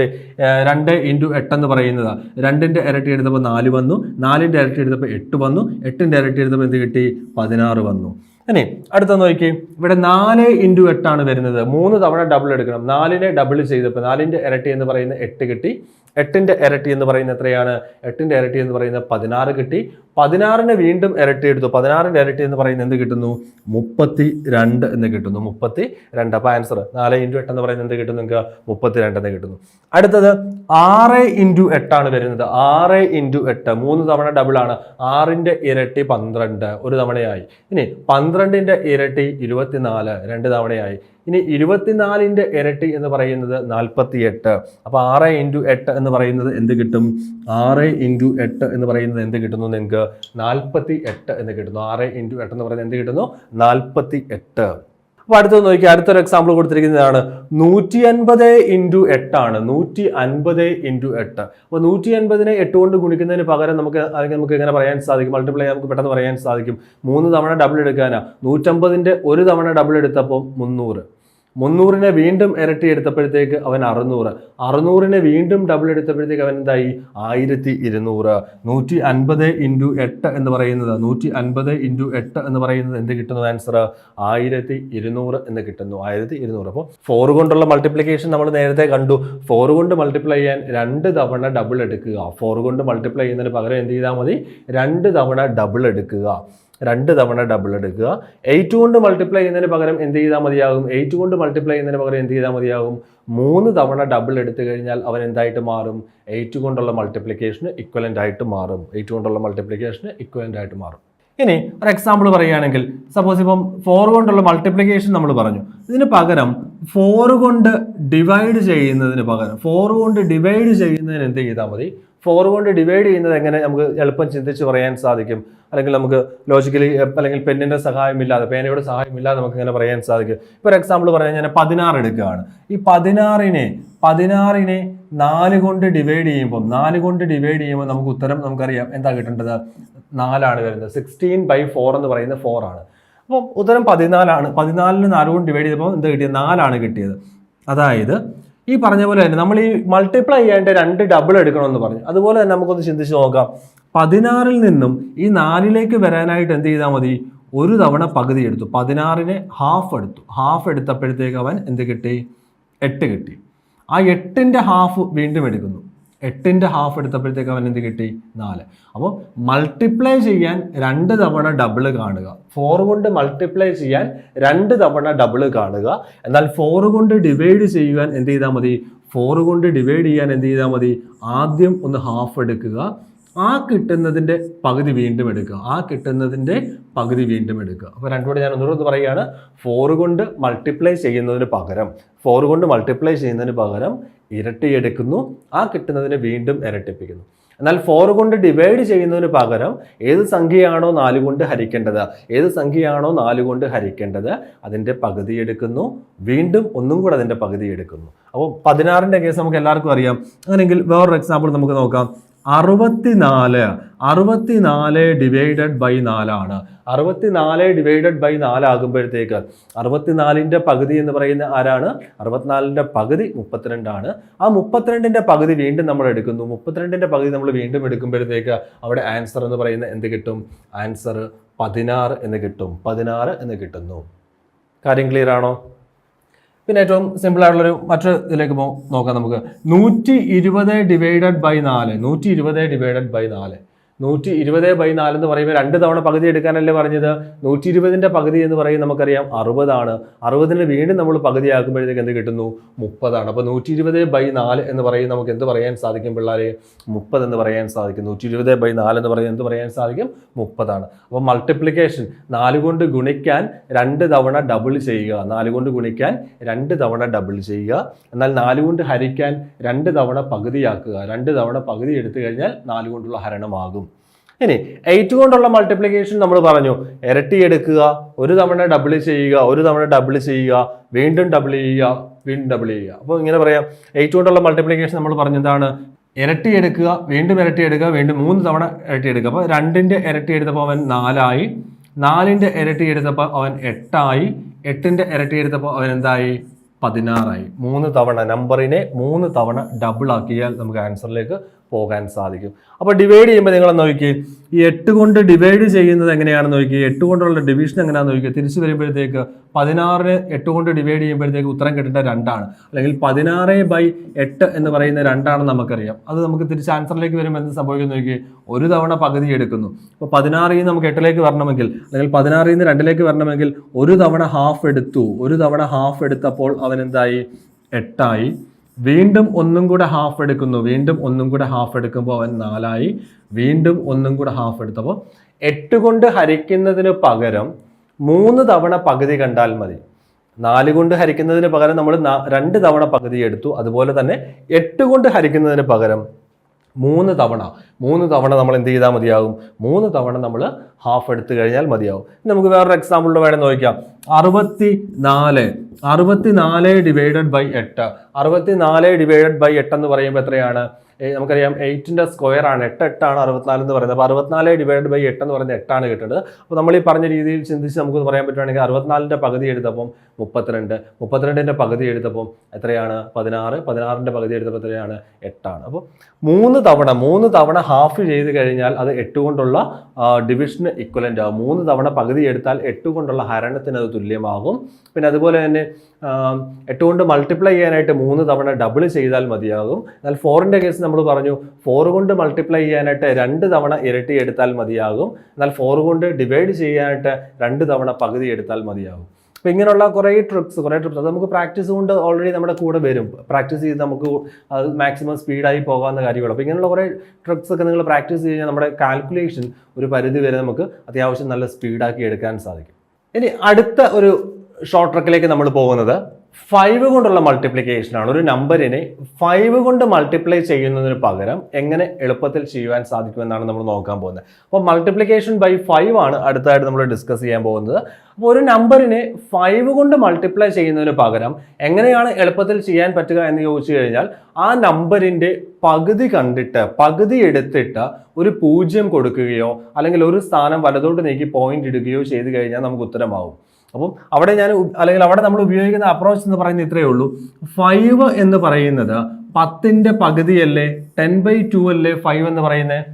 രണ്ട് ഇന്റു എട്ടെന്ന് പറയുന്നത്. രണ്ടിന്റെ ഇരട്ടി എടുത്തപ്പോൾ നാല് വന്നു. നാലിന്റെ ഇരട്ടി എടുത്തപ്പോൾ എട്ട് വന്നു. എട്ടിന്റെ ഇരട്ടി എടുത്തപ്പോൾ എന്ത് കിട്ടി? പതിനാറ് വന്നു. അല്ലേ അടുത്ത നോക്കി. ഇവിടെ നാല് ഇന്റു എട്ടാണ് വരുന്നത്. മൂന്ന് തവണ ഡബിൾ എടുക്കണം. നാലിനെ ഡബിൾ ചെയ്തപ്പോൾ നാലിന്റെ ഇരട്ടി എന്ന് പറയുന്ന എട്ട് കിട്ടി. എട്ടിന്റെ ഇരട്ടി എന്ന് പറയുന്ന എത്രയാണ്? എട്ടിന്റെ ഇരട്ടി എന്ന് പറയുന്ന പതിനാറ് കിട്ടി. പതിനാറിനെ വീണ്ടും ഇരട്ടി എടുത്തു. പതിനാറിന്റെ ഇരട്ടി എന്ന് പറയുന്നത് എന്ത് കിട്ടുന്നു? മുപ്പത്തി രണ്ട് എന്ന് കിട്ടുന്നു. മുപ്പത്തി രണ്ട് അപ്പോൾ ആൻസർ നാല് ഇന്റു എട്ട് എന്ന് പറയുന്നത് എന്ത് കിട്ടുന്നു നിങ്ങൾക്ക്? മുപ്പത്തി രണ്ട് എന്ന് കിട്ടുന്നു. അടുത്തത് ആറ് ഇന്റു എട്ടാണ് വരുന്നത്. ആറ് ഇന്റു എട്ട്. മൂന്ന് തവണ ഡബിൾ ആണ്. ആറിന്റെ ഇരട്ടി പന്ത്രണ്ട്. ഒരു തവണയായി. ഇനി പന്ത്രണ്ടിന്റെ ഇരട്ടി ഇരുപത്തിനാല്. രണ്ട് തവണയായി. ഇനി ഇരുപത്തിനാലിന്റെ ഇരട്ടി എന്ന് പറയുന്നത് നാൽപ്പത്തി എട്ട് അപ്പോൾ ആറ് ഇന്റു എട്ട് എന്ന് പറയുന്നത് എന്ത് കിട്ടും? ആറ് ഇന്റു എട്ട് എന്ന് പറയുന്നത് എന്ത് കിട്ടുന്നു നിങ്ങൾക്ക്? നാൽപ്പത്തി എട്ട് എന്ന് കിട്ടുന്നു. ആറ് ഇന്റു എട്ട് എന്ന് പറയുന്നത് എന്ത് കിട്ടുന്നു? നാൽപ്പത്തി എട്ട് അപ്പോൾ അടുത്തത് നോക്കി അടുത്തൊരു എക്സാമ്പിൾ കൊടുത്തിരിക്കുന്നതാണ്. നൂറ്റി അൻപത് ഇന്റു എട്ടാണ്. നൂറ്റി അൻപത് ഇന്റു എട്ട്. അപ്പോൾ നൂറ്റി അൻപതിനെ എട്ട് കൊണ്ട് ഗുണിക്കുന്നതിന് പകരം നമുക്ക് അല്ലെങ്കിൽ നമുക്ക് ഇങ്ങനെ പറയാൻ സാധിക്കും? മൾട്ടിപ്ലൈ നമുക്ക് പെട്ടെന്ന് പറയാൻ സാധിക്കും. മൂന്ന് തവണ ഡബിൾ എടുക്കാനാണ് നൂറ്റമ്പതിന്റെ ഒരു തവണ ഡബിൾ എടുത്തപ്പോൾ മുന്നൂറ്. മുന്നൂറിനെ വീണ്ടും ഇരട്ടി എടുത്തപ്പോഴത്തേക്ക് അവൻ അറുന്നൂറ്. അറുന്നൂറിനെ വീണ്ടും ഡബിൾ എടുത്തപ്പോഴത്തേക്ക് അവൻ എന്തായി? ആയിരത്തി ഇരുന്നൂറ്. നൂറ്റി അൻപത് ഇന്റു എട്ട് എന്ന് പറയുന്നത് നൂറ്റി അൻപത് ഇന്റു എട്ട് എന്ന് പറയുന്നത് എന്ത് കിട്ടുന്നു ആൻസർ ആയിരത്തി ഇരുന്നൂറ് എന്ന് കിട്ടുന്നു. ആയിരത്തി ഇരുന്നൂറ്. അപ്പോൾ ഫോർ കൊണ്ടുള്ള മൾട്ടിപ്ലിക്കേഷൻ നമ്മൾ നേരത്തെ കണ്ടു. ഫോർ കൊണ്ട് മൾട്ടിപ്ലൈ ചെയ്യാൻ രണ്ട് തവണ ഡബിൾ എടുക്കുക. ഫോർ കൊണ്ട് മൾട്ടിപ്ലൈ ചെയ്യുന്നതിന് പകരം എന്ത് ചെയ്താൽ മതി? രണ്ട് തവണ ഡബിൾ എടുക്കുക. രണ്ട് തവണ ഡബിൾ എടുക്കുക. എയ്റ്റ് കൊണ്ട് മൾട്ടിപ്ലൈ ചെയ്യുന്നതിന് പകരം എന്ത് ചെയ്താൽ മതിയാകും? എയ്റ്റ് കൊണ്ട് മൾട്ടിപ്ലൈ ചെയ്യുന്നതിന് പകരം എന്ത് ചെയ്താൽ മതിയാകും? മൂന്ന് തവണ ഡബിൾ എടുത്തു കഴിഞ്ഞാൽ അവൻ എന്തായിട്ട് മാറും? എയ്റ്റ് കൊണ്ടുള്ള മൾട്ടിപ്ലിക്കേഷന് ഇക്വലന്റ് ആയിട്ട് മാറും. എയ്റ്റ് കൊണ്ടുള്ള മൾട്ടിപ്ലിക്കേഷന് ഇക്വലന്റ് ആയിട്ട് മാറും. ഇനി ഒരു എക്സാമ്പിൾ പറയുകയാണെങ്കിൽ സപ്പോസ് ഇപ്പം ഫോർ കൊണ്ടുള്ള മൾട്ടിപ്ലിക്കേഷൻ നമ്മൾ പറഞ്ഞു. ഇതിന് പകരം ഫോർ കൊണ്ട് ഡിവൈഡ് ചെയ്യുന്നതിന് പകരം ഫോർ കൊണ്ട് ഡിവൈഡ് ചെയ്യുന്നതിന് എന്ത് ചെയ്താൽ മതി? ഫോർ കൊണ്ട് ഡിവൈഡ് ചെയ്യുന്നത് എങ്ങനെ നമുക്ക് എളുപ്പം ചിന്തിച്ച് പറയാൻ സാധിക്കും? അല്ലെങ്കിൽ നമുക്ക് ലോജിക്കലി അല്ലെങ്കിൽ പെന്നിന്റെ സഹായമില്ലാതെ പേനയുടെ സഹായമില്ലാതെ നമുക്ക് ഇങ്ങനെ പറയാൻ സാധിക്കും. ഇപ്പോൾ ഒരു എക്സാമ്പിൾ പറഞ്ഞാൽ ഞാൻ പതിനാറ് എടുക്കുകയാണ്. ഈ പതിനാറിനെ പതിനാറിനെ നാല് കൊണ്ട് ഡിവൈഡ് ചെയ്യുമ്പോൾ നാല് കൊണ്ട് ഡിവൈഡ് ചെയ്യുമ്പോൾ നമുക്ക് ഉത്തരം നമുക്കറിയാം. എന്താ കിട്ടേണ്ടത്? നാലാണ് വരുന്നത്. സിക്സ്റ്റീൻ ബൈ ഫോർ എന്ന് പറയുന്നത് ഫോർ ആണ്. അപ്പോൾ ഉത്തരം പതിനാലാണ് പതിനാലിന് നാല് കൊണ്ട് ഡിവൈഡ് ചെയ്തപ്പോൾ എന്താ കിട്ടിയത്? നാലാണ് കിട്ടിയത്. അതായത് ഈ പറഞ്ഞ പോലെ തന്നെ നമ്മൾ ഈ മൾട്ടിപ്ലൈ ചെയ്യേണ്ട രണ്ട് ഡബിൾ എടുക്കണമെന്ന് പറഞ്ഞു. അതുപോലെ തന്നെ നമുക്കൊന്ന് ചിന്തിച്ച് നോക്കാം. പതിനാറിൽ നിന്നും ഈ നാലിലേക്ക് വരാനായിട്ട് എന്ത് ചെയ്താൽ മതി? ഒരു തവണ പകുതി എടുത്തു. പതിനാറിനെ ഹാഫ് എടുത്തു. ഹാഫ് എടുത്തപ്പോഴത്തേക്ക് അവൻ എന്ത് കിട്ടി? എട്ട് കിട്ടി. ആ എട്ടിന്റെ ഹാഫ് വീണ്ടും എടുക്കുന്നു. എട്ടിന്റെ ഹാഫ് എടുത്തപ്പോഴത്തേക്ക് അവൻ എന്ത് കിട്ടി? നാല്. അപ്പോൾ മൾട്ടിപ്ലൈ ചെയ്യാൻ രണ്ട് തവണ ഡബിൾ കാണുക. ഫോർ കൊണ്ട് മൾട്ടിപ്ലൈ ചെയ്യാൻ രണ്ട് തവണ ഡബിൾ കാണുക. എന്നാൽ ഫോർ കൊണ്ട് ഡിവൈഡ് ചെയ്യുവാൻ എന്ത് ചെയ്താൽ മതി? ഫോർ കൊണ്ട് ഡിവൈഡ് ചെയ്യാൻ എന്ത് ചെയ്താൽ മതി? ആദ്യം ഒന്ന് ഹാഫ് എടുക്കുക. ആ കിട്ടുന്നതിന്റെ പകുതി വീണ്ടും എടുക്കുക. ആ കിട്ടുന്നതിന്റെ പകുതി വീണ്ടും എടുക്കുക. അപ്പോൾ രണ്ടുകൂടെ ഞാൻ ഒന്നുകൂടെ ഒന്ന് പറയുകയാണ്. ഫോർ കൊണ്ട് മൾട്ടിപ്ലൈ ചെയ്യുന്നതിന് പകരം ഫോർ കൊണ്ട് മൾട്ടിപ്ലൈ ചെയ്യുന്നതിന് പകരം ഇരട്ടി എടുക്കുന്നു. ആ കിട്ടുന്നതിനെ വീണ്ടും ഇരട്ടിപ്പിക്കുന്നു. എന്നാൽ ഫോർ കൊണ്ട് ഡിവൈഡ് ചെയ്യുന്നതിന് പകരം ഏത് സംഖ്യയാണോ നാല് കൊണ്ട് ഹരിക്കേണ്ടത്? ഏത് സംഖ്യയാണോ നാല് കൊണ്ട് ഹരിക്കേണ്ടത്? അതിന്റെ പകുതി എടുക്കുന്നു. വീണ്ടും ഒന്നും കൂടെ അതിന്റെ പകുതി എടുക്കുന്നു. അപ്പോൾ പതിനാറിന്റെ കേസ് നമുക്ക് എല്ലാവർക്കും അറിയാം. അങ്ങനെയെങ്കിൽ വേറൊരു എക്സാമ്പിൾ നമുക്ക് നോക്കാം. അറുപത്തിനാല് അറുപത്തിനാല് ഡിവൈഡഡ് ബൈ നാലാണ്. അറുപത്തിനാല് ഡിവൈഡഡ് ബൈ നാലാകുമ്പോഴത്തേക്ക് അറുപത്തിനാലിന്റെ പകുതി എന്ന് പറയുന്ന ആരാണ്? അറുപത്തിനാലിന്റെ പകുതി മുപ്പത്തിരണ്ടാണ്. ആ മുപ്പത്തിരണ്ടിന്റെ പകുതി വീണ്ടും നമ്മൾ എടുക്കുന്നു. മുപ്പത്തിരണ്ടിന്റെ പകുതി നമ്മൾ വീണ്ടും എടുക്കുമ്പോഴത്തേക്ക് അവിടെ ആൻസർ എന്ന് പറയുന്ന എന്ത് കിട്ടും? ആൻസർ പതിനാറ് എന്ന് കിട്ടും. പതിനാറ് എന്ന് കിട്ടുന്നു. കാര്യം ക്ലിയർ ആണോ? പിന്നെ ഏറ്റവും സിമ്പിൾ ആയിട്ടുള്ളൊരു മറ്റൊരു ഇതിലേക്ക് നോക്കാം നമുക്ക്. നൂറ്റി ഇരുപത് ഡിവൈഡഡ് ബൈ നാല്. നൂറ്റി ഇരുപത് ഡിവൈഡഡ് ബൈ നാല്. നൂറ്റി ഇരുപത് ബൈ നാല് എന്ന് പറയുമ്പോൾ രണ്ട് തവണ പകുതി എടുക്കാനല്ലേ പറഞ്ഞത്? നൂറ്റി ഇരുപതിന്റെ പകുതി എന്ന് പറയും നമുക്കറിയാം. അറുപതാണ്. അറുപതിന് വീണ്ടും നമ്മൾ പകുതിയാക്കുമ്പോഴത്തേക്ക് എന്ത് കിട്ടുന്നു? മുപ്പതാണ്. അപ്പോൾ നൂറ്റി ഇരുപത് ബൈ നാല് എന്ന് പറയും നമുക്ക് എന്ത് പറയാൻ സാധിക്കും പിള്ളേരെ? മുപ്പത് എന്ന് പറയാൻ സാധിക്കും. നൂറ്റി ഇരുപത് ബൈ നാല് എന്ന് പറയുന്നത് എന്ത് പറയാൻ സാധിക്കും? മുപ്പതാണ്. അപ്പോൾ മൾട്ടിപ്ലിക്കേഷൻ നാല് കൊണ്ട് ഗുണിക്കാൻ രണ്ട് തവണ ഡബിൾ ചെയ്യുക. നാല് കൊണ്ട് ഗുണിക്കാൻ രണ്ട് തവണ ഡബിൾ ചെയ്യുക. എന്നാൽ നാല് കൊണ്ട് ഹരിക്കാൻ രണ്ട് തവണ പകുതിയാക്കുക. രണ്ട് തവണ പകുതി എടുത്തു കഴിഞ്ഞാൽ നാല് കൊണ്ടുള്ള ഹരണമാകും. ഇനി എയ്റ്റ് കൊണ്ടുള്ള മൾട്ടിപ്ലിക്കേഷൻ നമ്മൾ പറഞ്ഞു. ഇരട്ടി എടുക്കുക ഒരു തവണ ഡബിൾ ചെയ്യുക ഒരു തവണ ഡബിൾ ചെയ്യുക വീണ്ടും ഡബിൾ ചെയ്യുക വീണ്ടും ഡബിൾ ചെയ്യുക. അപ്പോൾ ഇങ്ങനെ പറയാം. എയ്റ്റ് കൊണ്ടുള്ള മൾട്ടിപ്ലിക്കേഷൻ നമ്മൾ പറഞ്ഞതാണ് ഇരട്ടി എടുക്കുക വീണ്ടും ഇരട്ടി എടുക്കുക വീണ്ടും മൂന്ന് തവണ ഇരട്ടി എടുക്കുക. അപ്പോൾ രണ്ടിന്റെ ഇരട്ടി എടുത്തപ്പോൾ അവൻ നാലായി. നാലിന്റെ ഇരട്ടി എടുത്തപ്പോൾ അവൻ എട്ടായി. എട്ടിന്റെ ഇരട്ടി എടുത്തപ്പോൾ അവൻ എന്തായി? പതിനാറായി. മൂന്ന് തവണ നമ്പറിനെ മൂന്ന് തവണ ഡബിൾ ആക്കിയാൽ നമുക്ക് ആൻസറിലേക്ക് പോകാൻ സാധിക്കും. അപ്പോൾ ഡിവൈഡ് ചെയ്യുമ്പോൾ നിങ്ങൾ നോക്കി ഈ എട്ട് കൊണ്ട് ഡിവൈഡ് ചെയ്യുന്നത് എങ്ങനെയാണെന്ന് നോക്കി എട്ട് കൊണ്ടുള്ള ഡിവിഷൻ എങ്ങനെയാണെന്ന് നോക്കി തിരിച്ചു വരുമ്പോഴത്തേക്ക് പതിനാറിന് എട്ട് കൊണ്ട് ഡിവൈഡ് ചെയ്യുമ്പോഴത്തേക്ക് ഉത്തരം കിട്ടേണ്ട രണ്ടാണ്. അല്ലെങ്കിൽ പതിനാറ് ബൈ എട്ട് എന്ന് പറയുന്ന രണ്ടാണെന്ന് നമുക്കറിയാം. അത് നമുക്ക് തിരിച്ച് ആൻസറിലേക്ക് വരുമ്പോൾ എന്ത് സംഭവിക്കുന്നു നോക്കി ഒരു തവണ പകുതി എടുക്കുന്നു. അപ്പോൾ പതിനാറിൽ നിന്ന് നമുക്ക് എട്ടിലേക്ക് വരണമെങ്കിൽ അല്ലെങ്കിൽ പതിനാറിൽ നിന്ന് രണ്ടിലേക്ക് വരണമെങ്കിൽ ഒരു തവണ ഹാഫ് എടുത്തു. ഒരു തവണ ഹാഫ് എടുത്തപ്പോൾ അവൻ എന്തായി? എട്ടായി. വീണ്ടും ഒന്നും കൂടെ ഹാഫ് എടുക്കുന്നു. വീണ്ടും ഒന്നും കൂടെ ഹാഫ് എടുക്കുമ്പോൾ അവൻ നാലായി. വീണ്ടും ഒന്നും കൂടെ ഹാഫ് എടുത്തപ്പോൾ എട്ട് കൊണ്ട് ഹരിക്കുന്നതിന് പകരം മൂന്ന് തവണ പകുതി കണ്ടാൽ മതി. നാല് കൊണ്ട് ഹരിക്കുന്നതിന് പകരം നമ്മൾ രണ്ട് തവണ പകുതി എടുത്തു. അതുപോലെ തന്നെ എട്ട് കൊണ്ട് ഹരിക്കുന്നതിന് പകരം മൂന്ന് തവണ. മൂന്ന് തവണ നമ്മൾ എന്ത് ചെയ്താൽ മതിയാകും? മൂന്ന് തവണ നമ്മൾ ഹാഫ് എടുത്തു കഴിഞ്ഞാൽ മതിയാവും ഇനി നമുക്ക് വേറൊരു എക്സാമ്പിളിൽ വേണേൽ നോക്കാം. അറുപത്തി നാല് അറുപത്തി നാല് ഡിവൈഡഡ് ബൈ എട്ട്. അറുപത്തി നാല് ഡിവൈഡഡ് ബൈ എട്ട് എന്ന് പറയുമ്പോൾ എത്രയാണ്? നമുക്കറിയാം എയ്റ്റിന്റെ സ്ക്വയർ ആണ്. എട്ട് എട്ടാണ് അറുപത്തിനാല് എന്ന് പറയുന്നത്. അപ്പോൾ അറുപത്തിനാല് ഡിവൈഡ് ബൈ എട്ട് എന്ന് പറയുന്നത് എട്ടാണ് കിട്ടുന്നത്. അപ്പോൾ നമ്മൾ ഈ പറഞ്ഞ രീതിയിൽ ചിന്തിച്ച് നമുക്ക് പറയാൻ പറ്റുവാണെങ്കിൽ അറുപത്തിനാലിന്റെ പകുതി എടുത്തപ്പം മുപ്പത്തിരണ്ട്. മുപ്പത്തിരണ്ടിന്റെ പകുതി എഴുതപ്പോൾ എത്രയാണ്? പതിനാറ്. പതിനാറിന്റെ പകുതി എടുത്തപ്പോൾ എത്രയാണ്? എട്ടാണ്. അപ്പോൾ മൂന്ന് തവണ മൂന്ന് തവണ ഹാഫ് ചെയ്ത് കഴിഞ്ഞാൽ അത് എട്ട് കൊണ്ടുള്ള ഡിവിഷന് ഇക്വലന്റ് ആകും മൂന്ന് തവണ പകുതി എടുത്താൽ എട്ട് കൊണ്ടുള്ള ഹരണത്തിന് അത് തുല്യമാകും. പിന്നെ അതുപോലെ തന്നെ എട്ട് കൊണ്ട് മൾട്ടിപ്ലൈ ചെയ്യാനായിട്ട് മൂന്ന് തവണ ഡബിൾ ചെയ്താൽ മതിയാകും. എന്നാൽ ഫോറിന്റെ കേസ് നമ്മൾ പറഞ്ഞു ഫോർ കൊണ്ട് മൾട്ടിപ്ലൈ ചെയ്യാനായിട്ട് രണ്ട് തവണ ഇരട്ടി എടുത്താൽ മതിയാകും. എന്നാൽ ഫോർ കൊണ്ട് ഡിവൈഡ് ചെയ്യാനായിട്ട് രണ്ട് തവണ പകുതി എടുത്താൽ മതിയാകും. അപ്പോൾ ഇങ്ങനെയുള്ള കുറേ ട്രിപ്സ് കുറേ ട്രിപ്സ് അത് നമുക്ക് പ്രാക്ടീസ് കൊണ്ട് ഓൾറെഡി നമ്മുടെ കൂടെ വരും. പ്രാക്ടീസ് ചെയ്ത് നമുക്ക് അത് മാക്സിമം സ്പീഡായി പോകാവുന്ന കാര്യങ്ങൾ അപ്പോൾ ഇങ്ങനെയുള്ള കുറേ ട്രിക്സ് ഒക്കെ നിങ്ങൾ പ്രാക്ടീസ് ചെയ്ത് കഴിഞ്ഞാൽ നമ്മുടെ കാൽക്കുലേഷൻ ഒരു പരിധി വരെ നമുക്ക് അത്യാവശ്യം നല്ല സ്പീഡാക്കി എടുക്കാൻ സാധിക്കും. ഇനി അടുത്ത ഒരു ഷോർട്ട് ട്രക്കിലേക്ക് നമ്മൾ പോകുന്നത് ഫൈവ് കൊണ്ടുള്ള മൾട്ടിപ്ലിക്കേഷൻ ആണ്. ഒരു നമ്പറിനെ ഫൈവ് കൊണ്ട് മൾട്ടിപ്ലൈ ചെയ്യുന്നതിന് പകരം എങ്ങനെ എളുപ്പത്തിൽ ചെയ്യുവാൻ സാധിക്കുമെന്നാണ് നമ്മൾ നോക്കാൻ പോകുന്നത്. അപ്പോൾ മൾട്ടിപ്ലിക്കേഷൻ ബൈ ഫൈവ് ആണ് അടുത്തതായിട്ട് നമ്മൾ ഡിസ്കസ് ചെയ്യാൻ പോകുന്നത്. അപ്പോൾ ഒരു നമ്പറിനെ ഫൈവ് കൊണ്ട് മൾട്ടിപ്ലൈ ചെയ്യുന്നതിന് പകരം എങ്ങനെയാണ് എളുപ്പത്തിൽ ചെയ്യാൻ പറ്റുക എന്ന് ചോദിച്ചു കഴിഞ്ഞാൽ ആ നമ്പറിന്റെ പകുതി കണ്ടിട്ട് പകുതി എടുത്തിട്ട് ഒരു പൂജ്യം കൊടുക്കുകയോ അല്ലെങ്കിൽ ഒരു സ്ഥാനം വലതോട്ട് നീക്കി പോയിന്റ് ഇടുകയോ ചെയ്തു കഴിഞ്ഞാൽ നമുക്ക് ഉത്തരമാവും. അപ്പം അവിടെ ഞാൻ അല്ലെങ്കിൽ അവിടെ നമ്മൾ ഉപയോഗിക്കുന്ന അപ്രോച്ച് എന്ന് പറയുന്നത് ഇത്രയേ ഉള്ളൂ. ഫൈവ് എന്ന് പറയുന്നത് പത്തിന്റെ പകുതിയല്ലേ? ടെൻ ബൈ ടു അല്ലേ ഫൈവ് എന്ന് പറയുന്നത്?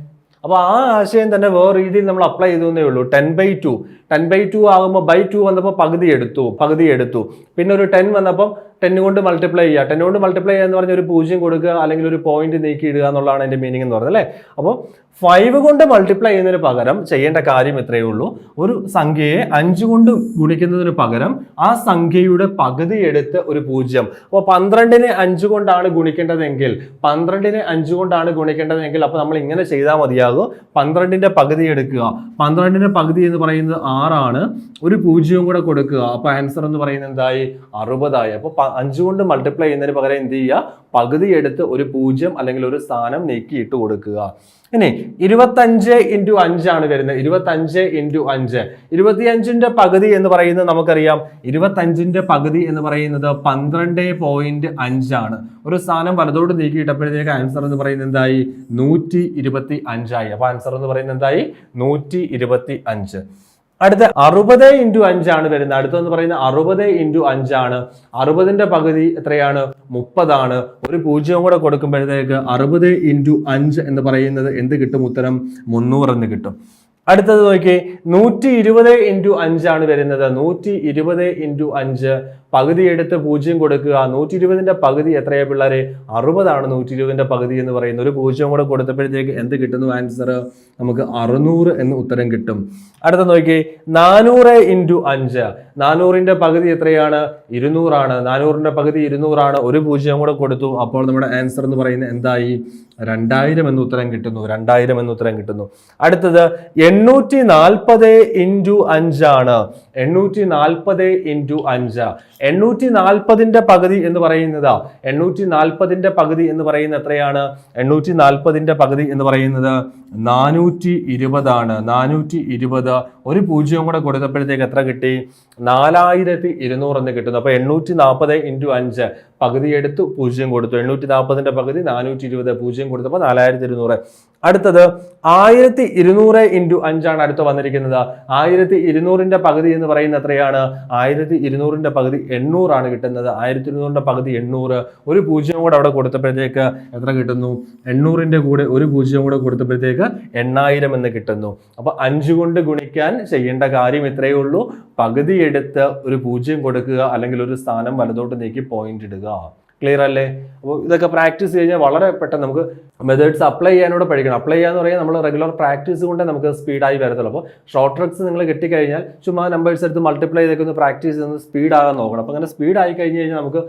അപ്പോൾ ആ ആശയം തന്നെ വേറെ രീതിയിൽ നമ്മൾ അപ്ലൈ ചെയ്തു എന്നേ ഉള്ളൂ. Ten by two ten by two ആകുമ്പോൾ ബൈ ടു വന്നപ്പോൾ പകുതി എടുത്തു പകുതി എടുത്തു. പിന്നെ ഒരു ടെൻ വന്നപ്പം ടെൻ കൊണ്ട് മൾട്ടിപ്ലൈ ചെയ്യുക. ടെൻ കൊണ്ട് മൾട്ടിപ്ലൈ ചെയ്യുക എന്ന് പറഞ്ഞാൽ ഒരു പൂജ്യം കൊടുക്കുക അല്ലെങ്കിൽ ഒരു പോയിന്റ് നീക്കി ഇടുക എന്നുള്ളതാണ് എന്റെ മീനിങ് എന്ന് പറയുന്നത് അല്ലേ? അപ്പോൾ ഫൈവ് കൊണ്ട് മൾട്ടിപ്ലൈ ചെയ്യുന്നതിന് പകരം ചെയ്യേണ്ട കാര്യം ഇത്രയേ ഉള്ളൂ. ഒരു സംഖ്യയെ അഞ്ച് കൊണ്ട് ഗുണിക്കുന്നതിന് പകരം ആ സംഖ്യയുടെ പകുതി എടുത്ത് ഒരു പൂജ്യം. അപ്പോൾ പന്ത്രണ്ടിനെ അഞ്ച് കൊണ്ടാണ് ഗുണിക്കേണ്ടതെങ്കിൽ പന്ത്രണ്ടിനെ അഞ്ച് കൊണ്ടാണ് ഗുണിക്കേണ്ടതെങ്കിൽ അപ്പോൾ നമ്മൾ ഇങ്ങനെ ചെയ്താൽ മതിയാകും. പന്ത്രണ്ടിന്റെ പകുതി എടുക്കുക. പന്ത്രണ്ടിന്റെ പകുതി എന്ന് പറയുന്നത് ആറാണ്. ഒരു പൂജ്യവും കൂടെ കൊടുക്കുക. അപ്പോൾ ആൻസർ എന്ന് പറയുന്നത് എന്തായി? അറുപതായി. അപ്പോൾ അഞ്ച് കൊണ്ട് മൾട്ടിപ്ലൈ ചെയ്യുന്നതിന് പകരം എന്ത് ചെയ്യുക? പകുതി എടുത്ത് ഒരു പൂജ്യം അല്ലെങ്കിൽ ഒരു സ്ഥാനം നീക്കി ഇട്ട് കൊടുക്കുക. ഇനി ഇരുപത്തഞ്ച് ഇന്റു അഞ്ചാണ് വരുന്നത്. ഇരുപത്തഞ്ച് ഇന്റു അഞ്ച്. ഇരുപത്തിയഞ്ചിന്റെ പകുതി എന്ന് പറയുന്നത് നമുക്കറിയാം. ഇരുപത്തഞ്ചിന്റെ പകുതി എന്ന് പറയുന്നത് പന്ത്രണ്ട് പോയിന്റ് അഞ്ചാണ് ഒരു സ്ഥാനം വലതോട്ട് നീക്കിയിട്ടപ്പോഴത്തേക്ക് ആൻസർ എന്ന് പറയുന്നത് എന്തായി? നൂറ്റി ഇരുപത്തി അഞ്ചായി അപ്പോൾ ആൻസർ എന്ന് പറയുന്നത് എന്തായി? നൂറ്റി ഇരുപത്തി അഞ്ച് അടുത്ത അറുപത് ഇന്റു അഞ്ചാണ് വരുന്നത്. അടുത്തെന്ന് പറയുന്നത് അറുപത് ഇന്റു അഞ്ചാണ്. അറുപതിന്റെ പകുതി എത്രയാണ്? മുപ്പതാണ്. ഒരു പൂജ്യവും കൂടെ കൊടുക്കുമ്പോഴത്തേക്ക് അറുപത് ഇന്റു അഞ്ച് എന്ന് പറയുന്നത് എന്ത് കിട്ടും? ഉത്തരം മുന്നൂറ് എന്ന് കിട്ടും. അടുത്തത് നോക്കി നൂറ്റി ഇരുപത് ഇന്റു അഞ്ചാണ് വരുന്നത്. നൂറ്റി ഇരുപത് ഇന്റു അഞ്ച് പകുതി എടുത്ത് പൂജ്യം കൊടുക്കുക. നൂറ്റി ഇരുപതിന്റെ പകുതി എത്രയാണ് പിള്ളേരെ? അറുപതാണ് നൂറ്റി ഇരുപതിന്റെ പകുതി എന്ന് പറയുന്നത്. ഒരു പൂജ്യം കൂടെ കൊടുത്തപ്പോഴത്തേക്ക് എന്ത് കിട്ടുന്നു ആൻസർ നമുക്ക് അറുന്നൂറ് എന്ന് ഉത്തരം കിട്ടും. അടുത്ത നോക്കി നാനൂറ് ഇന്റു അഞ്ച്. നാനൂറിന്റെ പകുതി എത്രയാണ്? ഇരുന്നൂറാണ് നാനൂറിന്റെ പകുതി ഇരുന്നൂറാണ് ഒരു പൂജ്യം കൂടെ കൊടുത്തു. അപ്പോൾ നമ്മുടെ ആൻസർ എന്ന് പറയുന്നത് എന്തായി? രണ്ടായിരം എന്ന് ഉത്തരം കിട്ടുന്നു. രണ്ടായിരം എന്ന് ഉത്തരം കിട്ടുന്നു. അടുത്തത് എണ്ണൂറ്റി നാൽപ്പത് ഇന്റു അഞ്ചാണ്. എണ്ണൂറ്റി നാൽപ്പത് ഇന്റു അഞ്ച്. എണ്ണൂറ്റി നാൽപ്പതിന്റെ പകുതി എന്ന് പറയുന്നത്. എണ്ണൂറ്റി നാൽപ്പതിന്റെ പകുതി എന്ന് പറയുന്നത് എത്രയാണ്? എണ്ണൂറ്റി നാൽപ്പതിന്റെ പകുതി എന്ന് പറയുന്നത് നാനൂറ്റി ഇരുപതാണ് നാനൂറ്റി ഇരുപത് ഒരു പൂജ്യം കൂടെ കൊടുത്തപ്പോഴത്തേക്ക് എത്ര കിട്ടി? നാലായിരത്തി ഇരുന്നൂറ് എന്ന് കിട്ടുന്നു. അപ്പോൾ എണ്ണൂറ്റി നാൽപ്പത് ഇന്റു അഞ്ച്. പകുതി എടുത്തു പൂജ്യം കൊടുത്തു. എണ്ണൂറ്റി നാൽപ്പതിന്റെ പകുതി നാനൂറ്റി ഇരുപത് പൂജ്യം കൊടുത്തപ്പോൾ നാലായിരത്തി ഇരുന്നൂറ് അടുത്തത് ആയിരത്തി ഇരുന്നൂറ് ഇന്റു അഞ്ചാണ് അടുത്ത് വന്നിരിക്കുന്നത്. ആയിരത്തി ഇരുന്നൂറിന്റെ പകുതി എന്ന് പറയുന്നത് എത്രയാണ്? ആയിരത്തി ഇരുന്നൂറിന്റെ പകുതി എണ്ണൂറാണ് കിട്ടുന്നത്. ആയിരത്തി ഇരുന്നൂറിന്റെ പകുതി എണ്ണൂറ്. ഒരു പൂജ്യം കൂടെ അവിടെ കൊടുത്തപ്പോഴത്തേക്ക് എത്ര കിട്ടുന്നു? എണ്ണൂറിന്റെ കൂടെ ഒരു പൂജ്യം കൂടെ കൊടുത്തപ്പോഴത്തേക്ക് എണ്ണായിരം എന്ന് കിട്ടുന്നു. അപ്പോൾ അഞ്ച് കൊണ്ട് ഗുണിക്കാൻ ചെയ്യേണ്ട കാര്യം ഇത്രയേ ഉള്ളൂ. പകുതി എടുത്ത് ഒരു പൂജ്യം കൊടുക്കുക അല്ലെങ്കിൽ ഒരു സ്ഥാനം വലതോട്ട് നീക്കി പോയിന്റ് ഇടുക. ക്ലിയർ അല്ലേ? അപ്പോൾ ഇതൊക്കെ പ്രാക്ടീസ് കഴിഞ്ഞാൽ വളരെ പെട്ടെന്ന് നമുക്ക് മെത്തേഡ്സ് അപ്ലൈ ചെയ്യാനോട് പഠിക്കണം. അപ്ലൈ ചെയ്യാന്ന് പറയാൻ നമ്മൾ റെഗുലർ പ്രാക്ടീസ് കൊണ്ടേ നമുക്ക് സ്പീഡായി വരത്തുള്ളൂ. അപ്പോൾ ഷോർട്ട് ട്രിക്സ് നിങ്ങൾ കിട്ടിക്കഴിഞ്ഞാൽ ചുമ്മാ നമ്പേഴ്സ് എടുത്ത് മൾട്ടിപ്ലൈ ചെയ്തൊക്കെ ഒന്ന് പ്രാക്ടീസ് ചെയ്ത് സ്പീഡാകാൻ നോക്കണം. അപ്പോൾ അങ്ങനെ സ്പീഡ് ആയി കഴിഞ്ഞ് കഴിഞ്ഞാൽ നമുക്ക്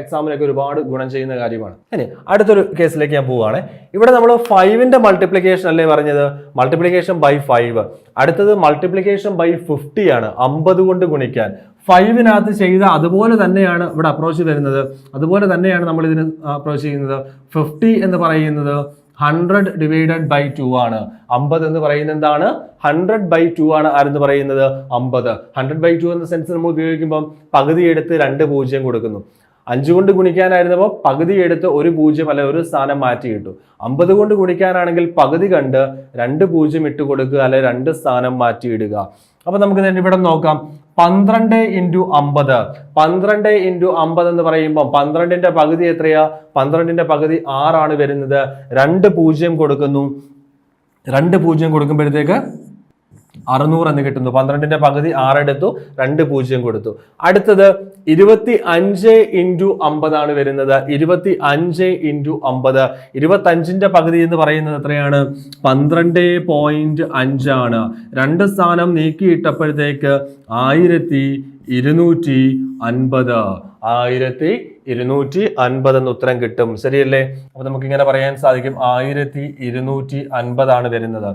എക്സാമിനൊക്കെ ഒരുപാട് ഗുണം ചെയ്യുന്ന കാര്യമാണ്. ഇനി അടുത്തൊരു കേസിലേക്ക് ഞാൻ പോവുകയാണ്. ഇവിടെ നമ്മൾ ഫൈവിന്റെ മൾട്ടിപ്ലിക്കേഷൻ അല്ലേ പറഞ്ഞത്? മൾട്ടിപ്ലിക്കേഷൻ ബൈ ഫൈവ് അടുത്തത് മൾട്ടിപ്ലിക്കേഷൻ ബൈ ഫിഫ്റ്റി ആണ്. അമ്പത് കൊണ്ട് ഗുണിക്കാൻ. ഫൈവിനകത്ത് ചെയ്ത അതുപോലെ തന്നെയാണ് ഇവിടെ അപ്രോച്ച് വരുന്നത്. അതുപോലെ തന്നെയാണ് നമ്മൾ ഇതിന് അപ്രോച്ച് ചെയ്യുന്നത്. ഫിഫ്റ്റി എന്ന് പറയുന്നത് ഹൺഡ്രഡ് ഡിവൈഡഡ് ബൈ ടു ആണ്. അമ്പത് എന്ന് പറയുന്നത് എന്താണ്? ഹൺഡ്രഡ് ബൈ ടു ആണ് ആരെന്ന് പറയുന്നത്? അമ്പത്. ഹൺഡ്രഡ് ബൈ ടു എന്ന സെൻസ് നമ്മൾ ഉപയോഗിക്കുമ്പോൾ പകുതി എടുത്ത് രണ്ട് പൂജ്യം കൊടുക്കുന്നു. അഞ്ച് കൊണ്ട് ഗുണിക്കാനായിരുന്നപ്പോൾ പകുതി എടുത്ത് ഒരു പൂജ്യം അല്ലെ ഒരു സ്ഥാനം മാറ്റി കിട്ടു അമ്പത് കൊണ്ട് ഗുണിക്കാനാണെങ്കിൽ പകുതി കണ്ട് രണ്ട് പൂജ്യം ഇട്ട് കൊടുക്കുക അല്ലെ രണ്ട് സ്ഥാനം മാറ്റിയിടുക അപ്പൊ നമുക്ക് തന്നെ ഇവിടെ നോക്കാം. പന്ത്രണ്ട് ഇന്റു അമ്പത്. പന്ത്രണ്ട് ഇന്റു അമ്പത് എന്ന് പറയുമ്പോൾ പന്ത്രണ്ടിന്റെ പകുതി എത്രയാ? പന്ത്രണ്ടിന്റെ പകുതി ആറാണ് വരുന്നത്. രണ്ട് പൂജ്യം കൊടുക്കുന്നു. രണ്ട് പൂജ്യം കൊടുക്കുമ്പോഴത്തേക്ക് അറുന്നൂറ് എന്ന് കിട്ടുന്നു. പന്ത്രണ്ടിന്റെ പകുതി ആറെടുത്തു രണ്ട് പൂജ്യം കൊടുത്തു. അടുത്തത് ഇരുപത്തി അഞ്ച് ഇന്റു അമ്പതാണ് വരുന്നത്. ഇരുപത്തി അഞ്ച് ഇന്റു അമ്പത്. ഇരുപത്തി അഞ്ചിന്റെ പകുതി എന്ന് പറയുന്നത് എത്രയാണ്? പന്ത്രണ്ട് പോയിന്റ് അഞ്ചാണ് രണ്ട് സ്ഥാനം നീക്കിയിട്ടപ്പോഴത്തേക്ക് ആയിരത്തി ഇരുന്നൂറ്റി അൻപത്. ആയിരത്തി ഇരുന്നൂറ്റി അൻപത് എന്ന് ഉത്തരം കിട്ടും. ശരിയല്ലേ? അപ്പൊ നമുക്ക് ഇങ്ങനെ പറയാൻ സാധിക്കും. ആയിരത്തി ഇരുന്നൂറ്റി അൻപതാണ് വരുന്നത്.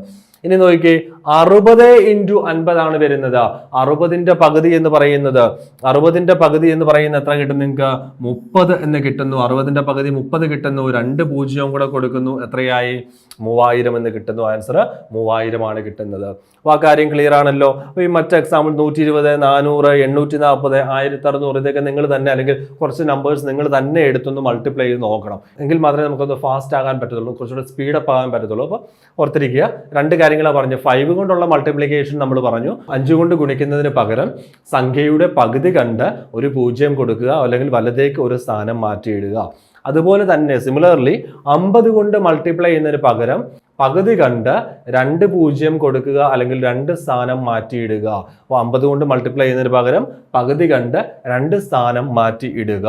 ഇനി നോക്കിക്കേ അറുപത് ഇന്റു അൻപതാണ് വരുന്നത്. അറുപതിന്റെ പകുതി എന്ന് പറയുന്നത്. അറുപതിന്റെ പകുതി എന്ന് പറയുന്നത് എത്ര കിട്ടും നിങ്ങൾക്ക്? മുപ്പത് എന്ന് കിട്ടുന്നു. അറുപതിന്റെ പകുതി മുപ്പത് കിട്ടുന്നു. രണ്ട് പൂജ്യവും കൂടെ കൊടുക്കുന്നു. എത്രയായി? മൂവായിരം എന്ന് കിട്ടുന്നു. ആൻസർ മൂവായിരമാണ് കിട്ടുന്നത്. അപ്പോൾ ആ കാര്യം ക്ലിയർ ആണല്ലോ. അപ്പോൾ ഈ മറ്റ് എക്സാമ്പിൾ നൂറ്റി ഇരുപത് നാനൂറ് എണ്ണൂറ്റി നാൽപ്പത് ആയിരത്തി അറുന്നൂറ് ഇതൊക്കെ നിങ്ങൾ തന്നെ അല്ലെങ്കിൽ കുറച്ച് നമ്പേഴ്സ് നിങ്ങൾ തന്നെ എടുത്തൊന്ന് മൾട്ടിപ്ലൈ ചെയ്ത് നോക്കണം. എങ്കിൽ മാത്രമേ നമുക്കൊന്ന് ഫാസ്റ്റ് ആകാൻ പറ്റത്തുള്ളൂ. കുറച്ചുകൂടെ സ്പീഡപ്പ് ആകാൻ പറ്റത്തുള്ളൂ. അപ്പോൾ ഓർത്തിരിക്കുക രണ്ട് കാര്യങ്ങളാണ് പറഞ്ഞു ഫൈവ് കൊണ്ടുള്ള മൾട്ടിപ്ലിക്കേഷൻ നമ്മൾ പറഞ്ഞു. അഞ്ച് കൊണ്ട് ഗുണിക്കുന്നതിന് പകരം സംഖ്യയുടെ പകുതി കണ്ട് ഒരു പൂജ്യം കൊടുക്കുക അല്ലെങ്കിൽ വലതേക്ക് ഒരു സ്ഥാനം മാറ്റിയിടുക. അതുപോലെ തന്നെ സിമിലർലി അമ്പത് കൊണ്ട് മൾട്ടിപ്ലൈ ചെയ്യുന്നതിന് പകരം പകുതി കണ്ട് രണ്ട് പൂജ്യം കൊടുക്കുക അല്ലെങ്കിൽ രണ്ട് സ്ഥാനം മാറ്റിയിടുക. അപ്പോൾ അമ്പത് കൊണ്ട് മൾട്ടിപ്ലൈ ചെയ്യുന്നതിന് പകരം പകുതി കണ്ട് രണ്ട് സ്ഥാനം മാറ്റി ഇടുക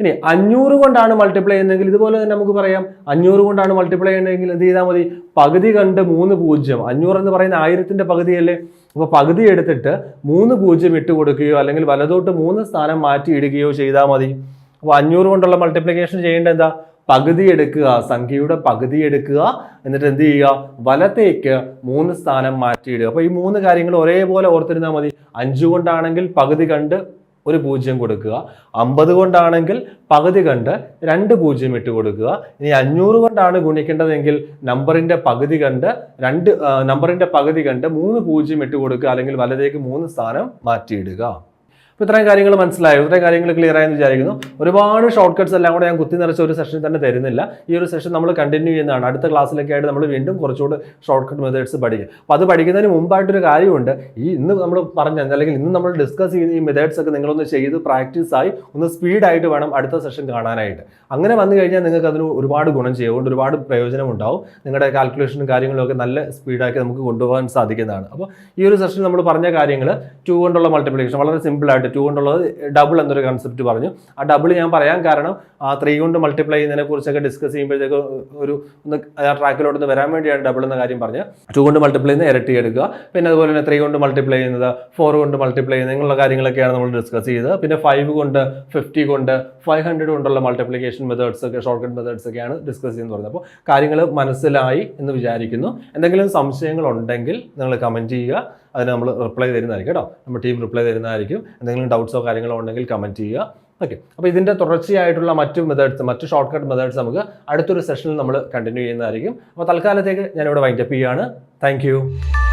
ഇനി അഞ്ഞൂറ് കൊണ്ടാണ് മൾട്ടിപ്ലൈ ചെയ്യുന്നതെങ്കിൽ ഇതുപോലെ തന്നെ നമുക്ക് പറയാം. അഞ്ഞൂറ് കൊണ്ടാണ് മൾട്ടിപ്ലൈ ചെയ്യുന്നതെങ്കിൽ എന്ത് ചെയ്താൽ മതി? പകുതി കണ്ട് മൂന്ന് പൂജ്യം. അഞ്ഞൂറ് എന്ന് പറയുന്ന ആയിരത്തിന്റെ പകുതിയല്ലേ? അപ്പോൾ പകുതി എടുത്തിട്ട് മൂന്ന് പൂജ്യം ഇട്ട് കൊടുക്കുകയോ അല്ലെങ്കിൽ വലതോട്ട് മൂന്ന് സ്ഥാനം മാറ്റി ഇടുകയോ ചെയ്താൽ മതി. അപ്പോൾ അഞ്ഞൂറ് കൊണ്ടുള്ള മൾട്ടിപ്ലിക്കേഷൻ ചെയ്യേണ്ടത് എന്താ? പകുതി എടുക്കുക. സംഖ്യയുടെ പകുതി എടുക്കുക. എന്നിട്ട് എന്ത് ചെയ്യുക? വലത്തേക്ക് മൂന്ന് സ്ഥാനം മാറ്റിയിടുക അപ്പോൾ ഈ മൂന്ന് കാര്യങ്ങൾ ഒരേപോലെ ഓർത്തിരുന്നാൽ മതി. അഞ്ച് കൊണ്ടാണെങ്കിൽ പകുതി കണ്ട് ഒരു പൂജ്യം കൊടുക്കുക. അമ്പത് കൊണ്ടാണെങ്കിൽ പകുതി കണ്ട് രണ്ട് പൂജ്യം ഇട്ട് കൊടുക്കുക. ഇനി അഞ്ഞൂറ് കൊണ്ടാണ് ഗുണിക്കേണ്ടതെങ്കിൽ നമ്പറിന്റെ പകുതി കണ്ട് രണ്ട് നമ്പറിന്റെ പകുതി കണ്ട് മൂന്ന് പൂജ്യം ഇട്ട് കൊടുക്കുക അല്ലെങ്കിൽ വലതേക്ക് മൂന്ന് സ്ഥാനം മാറ്റിയിടുക. അപ്പോൾ ഇത്രയും കാര്യങ്ങൾ മനസ്സിലായോ? ഇത്രയും കാര്യങ്ങൾ ക്ലിയർ ആയെന്ന് വിചാരിക്കുന്നു. ഒരുപാട് ഷോർട്ട് കട്ട്സ് എല്ലാം കൂടെ ഞാൻ കുത്തി നിറച്ച ഒരു സെഷൻ തന്നെ തരുന്നില്ല. ഈ ഒരു സെഷൻ നമ്മൾ കണ്ടിന്യൂ ചെയ്യുന്നതാണ്. അടുത്ത ക്ലാസ്സിലൊക്കെ ആയിട്ട് നമ്മൾ വീണ്ടും കുറച്ചുകൂടി ഷോർട്ട് കട്ട് മെത്തേഡ്സ് പഠിക്കും. അപ്പോൾ അത് പഠിക്കുന്നതിന് മുമ്പായിട്ടൊരു കാര്യമുണ്ട്. ഈ ഇന്ന് നമ്മൾ പറഞ്ഞ അല്ലെങ്കിൽ ഇന്ന് നമ്മൾ ഡിസ്കസ് ചെയ്യുന്ന ഈ മെത്തേഡ്സ് ഒക്കെ നിങ്ങളൊന്ന് ചെയ്ത് പ്രാക്ടീസ് ആയി ഒന്ന് സ്പീഡായിട്ട് വേണം അടുത്ത സെഷൻ കാണാനായിട്ട്. അങ്ങനെ വന്നു കഴിഞ്ഞാൽ നിങ്ങൾക്ക് അതിന് ഒരുപാട് ഗുണം ചെയ്യും. ഒരുപാട് പ്രയോജനം ഉണ്ടാവും. നിങ്ങളുടെ കാൽക്കുലേഷനും കാര്യങ്ങളൊക്കെ നല്ല സ്പീഡാക്കി നമുക്ക് കൊണ്ടുപോകാൻ സാധിക്കുന്നതാണ്. അപ്പോൾ ഈ ഒരു സെഷനിൽ നമ്മൾ പറഞ്ഞ കാര്യങ്ങൾ ടു കൊണ്ടുള്ള മൾട്ടിപ്ലിക്കേഷൻ വളരെ സിമ്പിളായിട്ട് ടു കൊണ്ടുള്ളത് ഡബിൾ എന്നൊരു കൺസെപ്റ്റ് പറഞ്ഞു. ആ ഡബിൾ ഞാൻ പറയാൻ കാരണം ആ ത്രീ കൊണ്ട് മൾട്ടിപ്ലൈ ചെയ്യുന്നതിനെ കുറിച്ചൊക്കെ ഡിസ്കസ് ചെയ്യുമ്പോഴത്തേക്ക് ഒരു ഒന്ന് ആ ട്രാക്കിലോട്ട് വരാൻ വേണ്ടിയാണ് ഡബിൾ എന്ന കാര്യം പറഞ്ഞത്. ടു കൊണ്ട് മൾട്ടിപ്ലൈ ചെയ്യുന്ന ഇരട്ടി എടുക്കുക. പിന്നെ അതുപോലെ തന്നെ ത്രീ കൊണ്ട് മൾട്ടിപ്ലൈ ചെയ്യുന്നത് ഫോർ കൊണ്ട് മൾട്ടിപ്ലൈ ചെയ്യുന്നത് ഇങ്ങനെയുള്ള കാര്യങ്ങളൊക്കെയാണ് നമ്മൾ ഡിസ്കസ് ചെയ്തത്. പിന്നെ ഫൈവ് കൊണ്ട് ഫിഫ്റ്റി കൊണ്ട് ഫൈവ് ഹൺഡ്രഡ് കൊണ്ടുള്ള മൾട്ടിപ്ലിക്കേഷൻ മെത്തേഡ്സ് ഒക്കെ ഷോർട്ട് കട്ട് മെത്തേഡ്സ് ഒക്കെയാണ് ഡിസ്കസ് ചെയ്യുന്നത് പറഞ്ഞത്. അപ്പോൾ കാര്യങ്ങൾ മനസ്സിലായി എന്ന് വിചാരിക്കുന്നു. എന്തെങ്കിലും സംശയങ്ങളുണ്ടെങ്കിൽ നിങ്ങൾ കമന്റ് ചെയ്യുക. അതിന് നമ്മൾ റിപ്ലൈ തരുന്നതായിരിക്കും കേട്ടോ. നമ്മുടെ ടീം റിപ്ലൈ തരുന്നതായിരിക്കും. എന്തെങ്കിലും ഡൗട്ട്സോ കാര്യങ്ങളോ ഉണ്ടെങ്കിൽ കമന്റ് ചെയ്യുക. ഓക്കെ അപ്പോൾ ഇതിന്റെ തുടർച്ചയായിട്ടുള്ള മറ്റ് മെത്തേഡ്സ് മറ്റ് ഷോർട്ട് കട്ട് മെത്തേഡ്സ് നമുക്ക് അടുത്തൊരു സെഷനിൽ നമ്മൾ കണ്ടിന്യൂ ചെയ്യുന്നതായിരിക്കും. അപ്പോൾ തൽക്കാലത്തേക്ക് ഞാനിവിടെ വൈൻഡപ്പ് ചെയ്യുകയാണ്. താങ്ക്